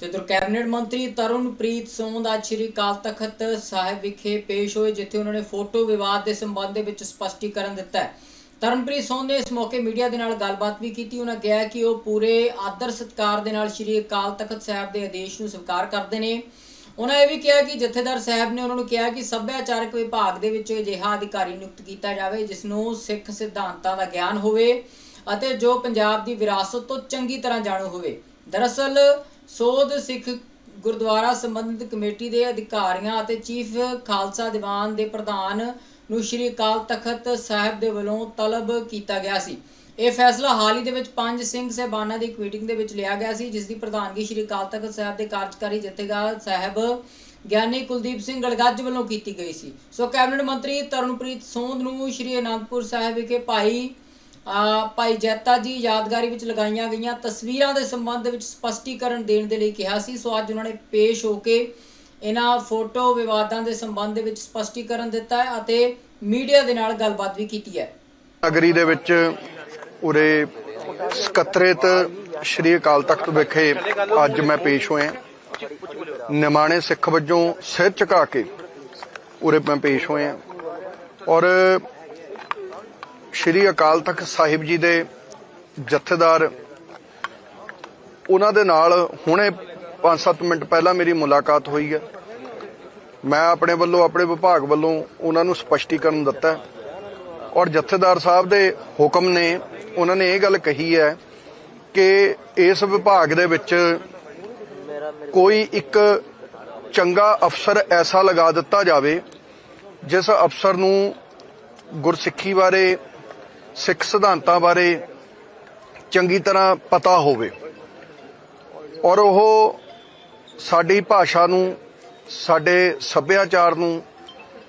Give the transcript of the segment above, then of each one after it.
ਤੇ ਦਰ ਕੈਬਨਿਟ ਮੰਤਰੀ ਤਰੁਣਪ੍ਰੀਤ ਸੋਂਦ ਅੱਜ ਸ਼੍ਰੀ ਅਕਾਲ ਤਖਤ ਸਾਹਿਬ ਵਿਖੇ ਪੇਸ਼ ਹੋਏ, ਜਿੱਥੇ ਉਹਨਾਂ ਨੇ ਫੋਟੋ ਵਿਵਾਦ ਦੇ ਸੰਬੰਧ ਦੇ ਵਿੱਚ ਸਪਸ਼ਟੀਕਰਨ ਦਿੱਤਾ ਹੈ। ਤਰਨਪ੍ਰੀਤ ਸੋਂਦ ਨੇ ਇਸ ਮੌਕੇ ਮੀਡੀਆ ਦੇ ਨਾਲ ਗੱਲਬਾਤ ਵੀ ਕੀਤੀ। ਉਹਨਾਂ ਕਿਹਾ ਕਿ ਉਹ ਪੂਰੇ ਆਦਰ ਸਤਕਾਰ ਦੇ ਨਾਲ ਸ਼੍ਰੀ ਅਕਾਲ ਤਖਤ ਸਾਹਿਬ ਦੇ ਆਦੇਸ਼ ਨੂੰ ਸਵੀਕਾਰ ਕਰਦੇ ਨੇ। ਉਹਨਾਂ ਇਹ ਵੀ ਕਿਹਾ ਕਿ ਜਥੇਦਾਰ ਸਾਹਿਬ ਨੇ ਉਹਨਾਂ ਨੂੰ ਕਿਹਾ ਕਿ ਸੱਭਿਆਚਾਰਕ ਵਿਭਾਗ ਦੇ ਵਿੱਚ ਅਜਿਹਾ ਅਧਿਕਾਰੀ ਨਿਯੁਕਤ ਕੀਤਾ ਜਾਵੇ, ਜਿਸ ਨੂੰ ਸਿੱਖ ਸਿਧਾਂਤਾਂ ਦਾ ਗਿਆਨ ਹੋਵੇ ਅਤੇ ਜੋ ਪੰਜਾਬ ਦੀ ਵਿਰਾਸਤ ਤੋਂ ਚੰਗੀ ਤਰ੍ਹਾਂ ਜਾਣੂ ਹੋਵੇ। ਦਰਅਸਲ ਸੋਧ ਸਿੱਖ ਗੁਰਦੁਆਰਾ ਸੰਬੰਧਿਤ ਕਮੇਟੀ ਦੇ ਅਧਿਕਾਰੀਆਂ ਅਤੇ ਚੀਫ ਖਾਲਸਾ ਦੀਵਾਨ ਦੇ ਪ੍ਰਧਾਨ ਨੂੰ ਸ਼੍ਰੀ ਅਕਾਲ ਤਖਤ ਸਾਹਿਬ ਦੇ ਵੱਲੋਂ ਤਲਬ ਕੀਤਾ ਗਿਆ ਸੀ। ਇਹ ਫੈਸਲਾ ਹਾਲ ਹੀ ਦੇ ਵਿੱਚ ਪੰਜ ਸਿੰਘ ਸਹਿਬਾਨਾਂ ਦੀ ਇੱਕ ਮੀਟਿੰਗ ਦੇ ਵਿੱਚ ਲਿਆ ਗਿਆ ਸੀ, ਜਿਸ ਦੀ ਪ੍ਰਧਾਨਗੀ ਸ਼੍ਰੀ ਅਕਾਲ ਤਖਤ ਸਾਹਿਬ ਦੇ ਕਾਰਜਕਾਰੀ ਜਥੇਦਾਰ ਸਾਹਿਬ ਗਿਆਨੀ ਕੁਲਦੀਪ ਸਿੰਘ ਗਲਗੱਜ ਵੱਲੋਂ ਕੀਤੀ ਗਈ ਸੀ। ਸੋ ਕੈਬਨਿਟ ਮੰਤਰੀ ਤਰਨਪ੍ਰੀਤ ਸੋਂਦ ਨੂੰ ਸ਼੍ਰੀ ਅਨੰਦਪੁਰ ਸਾਹਿਬ ਵਿਖੇ ਭਾਈ ਭਾਈ ਜੈਤਾ ਜੀ ਯਾਦਗਾਰੀ ਵਿੱਚ ਲਗਾਈਆਂ ਗਈਆਂ ਤਸਵੀਰਾਂ ਦੇ ਸੰਬੰਧ ਵਿੱਚ ਸਪਸ਼ਟੀਕਰਨ ਦੇਣ ਦੇ ਲਈ ਕਿਹਾ ਸੀ। ਸੋ ਅੱਜ ਉਹਨਾਂ ਨੇ ਪੇਸ਼ ਹੋ ਕੇ ਇਹਨਾਂ ਫੋਟੋ ਵਿਵਾਦਾਂ ਦੇ ਸੰਬੰਧ ਦੇ ਵਿੱਚ ਸਪਸ਼ਟੀਕਰਨ ਦਿੱਤਾ ਹੈ ਅਤੇ ਮੀਡੀਆ ਦੇ ਨਾਲ ਗੱਲਬਾਤ ਵੀ ਕੀਤੀ ਹੈ। ਨਗਰੀ ਦੇ ਵਿੱਚ ਉਰੇ ਸਕੱਤਰੇਤ ਸ਼੍ਰੀ ਅਕਾਲ ਤਖਤ ਵਿਖੇ ਅੱਜ ਮੈਂ ਪੇਸ਼ ਹੋਇਆ। ਨਿਮਾਣੇ ਸਿੱਖ ਵਜੋਂ ਸਿਰ ਝੁਕਾ ਕੇ ਉਰੇ ਮੈਂ ਪੇਸ਼ ਹੋਇਆ। ਔਰ ਸ਼੍ਰੀ ਅਕਾਲ ਤਖਤ ਸਾਹਿਬ ਜੀ ਦੇ ਜਥੇਦਾਰ, ਉਹਨਾਂ ਦੇ ਨਾਲ ਹੁਣੇ 5-7 ਮਿੰਟ ਪਹਿਲਾਂ ਮੇਰੀ ਮੁਲਾਕਾਤ ਹੋਈ ਹੈ। ਮੈਂ ਆਪਣੇ ਵੱਲੋਂ, ਆਪਣੇ ਵਿਭਾਗ ਵੱਲੋਂ ਉਹਨਾਂ ਨੂੰ ਸਪਸ਼ਟੀਕਰਨ ਦਿੱਤਾ ਔਰ ਜਥੇਦਾਰ ਸਾਹਿਬ ਦੇ ਹੁਕਮ ਨੇ, ਉਹਨਾਂ ਨੇ ਇਹ ਗੱਲ ਕਹੀ ਹੈ ਕਿ ਇਸ ਵਿਭਾਗ ਦੇ ਵਿੱਚ ਕੋਈ ਇੱਕ ਚੰਗਾ ਅਫਸਰ ਐਸਾ ਲਗਾ ਦਿੱਤਾ ਜਾਵੇ, ਜਿਸ ਅਫਸਰ ਨੂੰ ਗੁਰਸਿੱਖੀ ਬਾਰੇ ਸਿੱਖ ਸਿਧਾਂਤਾਂ ਬਾਰੇ ਚੰਗੀ ਤਰ੍ਹਾਂ ਪਤਾ ਹੋਵੇ ਔਰ ਉਹ ਸਾਡੀ ਭਾਸ਼ਾ ਨੂੰ, ਸਾਡੇ ਸੱਭਿਆਚਾਰ ਨੂੰ,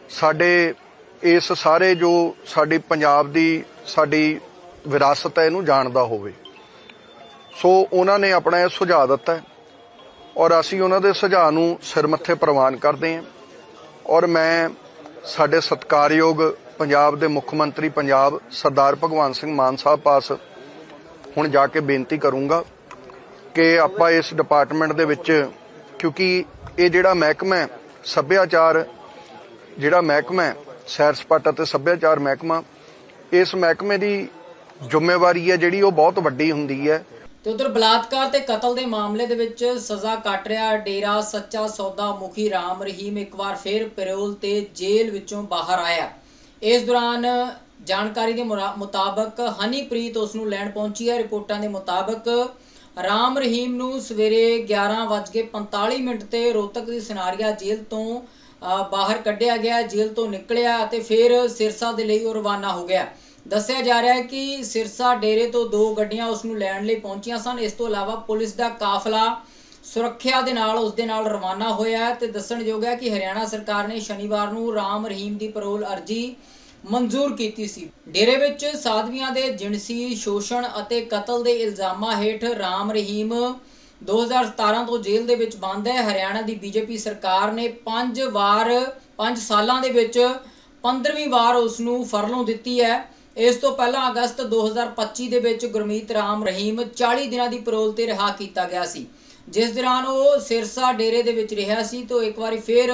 ਸਾਡੇ ਇਸ ਸਾਰੇ ਜੋ ਸਾਡੀ ਪੰਜਾਬ ਦੀ ਸਾਡੀ ਵਿਰਾਸਤ ਹੈ ਇਹਨੂੰ ਜਾਣਦਾ ਹੋਵੇ। ਸੋ ਉਹਨਾਂ ਨੇ ਆਪਣਾ ਇਹ ਸੁਝਾਅ ਦਿੱਤਾ ਔਰ ਅਸੀਂ ਉਹਨਾਂ ਦੇ ਸੁਝਾਅ ਨੂੰ ਸਿਰ ਮੱਥੇ ਪ੍ਰਵਾਨ ਕਰਦੇ ਹਾਂ ਔਰ ਮੈਂ ਸਾਡੇ ਸਤਿਕਾਰਯੋਗ ਪੰਜਾਬ ਦੇ ਮੁੱਖ ਮੰਤਰੀ ਪੰਜਾਬ ਸਰਦਾਰ ਭਗਵੰਤ ਸਿੰਘ ਮਾਨ ਸਾਹਿਬ ਪਾਸ ਹੁਣ ਜਾ ਕੇ ਬੇਨਤੀ ਕਰੂੰਗਾ ਕਿ ਆਪਾਂ ਇਸ ਡਿਪਾਰਟਮੈਂਟ ਦੇ ਵਿੱਚ, ਕਿਉਂਕਿ ਇਹ ਜਿਹੜਾ ਮਹਿਕਮਾ ਹੈ, ਸੱਭਿਆਚਾਰ ਜਿਹੜਾ ਮਹਿਕਮਾ ਹੈ, ਸੈਰ ਸਪਾਟਾ ਤੇ ਸੱਭਿਆਚਾਰ ਮਹਿਕਮਾ, ਇਸ ਮਹਿਕਮੇ ਦੀ ਜ਼ਿੰਮੇਵਾਰੀ ਹੈ ਜਿਹੜੀ ਉਹ ਬਹੁਤ ਵੱਡੀ ਹੁੰਦੀ ਹੈ। ਤੇ ਉਧਰ ਬਲਾਤਕਾਰ ਤੇ ਕਤਲ ਦੇ ਮਾਮਲੇ ਦੇ ਵਿੱਚ ਸਜ਼ਾ ਕੱਟ ਰਿਹਾ ਡੇਰਾ ਸੱਚਾ ਸੌਦਾ ਮੁਖੀ ਰਾਮ ਰਹੀਮ ਇੱਕ ਵਾਰ ਫਿਰ ਪੈਰੋਲ ਤੇ ਜੇਲ੍ਹ ਵਿੱਚੋਂ ਬਾਹਰ ਆਇਆ। ਇਸ ਦੌਰਾਨ ਜਾਣਕਾਰੀ ਦੇ ਮੁਰਾ- ਮੁਤਾਬਕ ਹਨੀਪ੍ਰੀਤ ਉਸ ਨੂੰ ਲੈਣ ਪਹੁੰਚੀ ਹੈ। ਰਿਪੋਰਟਾਂ ਦੇ ਮੁਤਾਬਕ ਰਾਮ ਰਹੀਮ ਨੂੰ ਸਵੇਰੇ 11:45 ਮਿੰਟ ਤੇ ਰੋਹਤਕ ਦੀ ਸਨਾਰੀਆ ਜੇਲ੍ਹ ਤੋਂ ਬਾਹਰ ਕੱਢਿਆ ਗਿਆ, ਜੇਲ੍ਹ ਤੋਂ ਨਿਕਲਿਆ ਅਤੇ ਫਿਰ ਸਿਰਸਾ ਦੇ ਲਈ ਉਹ ਰਵਾਨਾ ਹੋ ਗਿਆ। ਦੱਸਿਆ ਜਾ ਰਿਹਾ ਹੈ ਕਿ ਸਿਰਸਾ ਡੇਰੇ ਤੋਂ ਦੋ ਗੱਡੀਆਂ ਉਸ ਨੂੰ ਲੈਣ ਲਈ ਪਹੁੰਚੀਆਂ ਸਨ। ਇਸ ਤੋਂ ਇਲਾਵਾ ਪੁਲਿਸ ਦਾ ਕਾਫਲਾ ਸੁਰੱਖਿਆ ਦੇ ਨਾਲ, ਉਸ ਦੇ ਨਾਲ ਰਵਾਨਾ ਹੋਇਆ ਹੈ ਤੇ ਦੱਸਣਯੋਗ ਹੈ ਕਿ ਹਰਿਆਣਾ ਸਰਕਾਰ ਨੇ ਸ਼ਨੀਵਾਰ ਨੂੰ ਰਾਮ ਰਹੀਮ ਦੀ ਪਰੋਲ ਅਰਜੀ ਮਨਜ਼ੂਰ ਕੀਤੀ ਸੀ। ਡੇਰੇ ਵਿੱਚ ਸਾਧਵੀਆਂ ਦੇ ਜਿਣਸੀ, ਸ਼ੋਸ਼ਣ ਅਤੇ ਕਤਲ ਦੇ ਇਲਜ਼ਾਮਾਂ ਹੇਠ ਰਾਮ ਰਹੀਮ 2017 ਤੋਂ ਜੇਲ੍ਹ ਦੇ ਵਿੱਚ ਬੰਦ ਹੈ। ਹਰਿਆਣਾ ਦੀ ਬੀਜੇਪੀ ਸਰਕਾਰ ਨੇ 5 ਵਾਰ 5 ਸਾਲਾਂ ਦੇ ਵਿੱਚ 15ਵੀਂ ਵਾਰ ਉਸ ਨੂੰ ਫਰਲੋਂ ਦਿੱਤੀ ਹੈ। ਇਸ ਤੋਂ ਪਹਿਲਾਂ ਅਗਸਤ 2025 ਦੇ ਵਿੱਚ ਗੁਰਮੀਤ ਰਾਮ ਰਹੀਮ 40 ਦਿਨਾਂ ਦੀ ਪਰੋਲ ਤੇ ਰਿਹਾ ਕੀਤਾ ਗਿਆ ਸੀ। ਜਿਸ ਦੌਰਾਨ ਉਹ ਸਿਰਸਾ ਡੇਰੇ ਦੇ ਵਿੱਚ ਰਿਹਾ ਸੀ, ਤੋਂ ਇੱਕ ਵਾਰੀ ਫਿਰ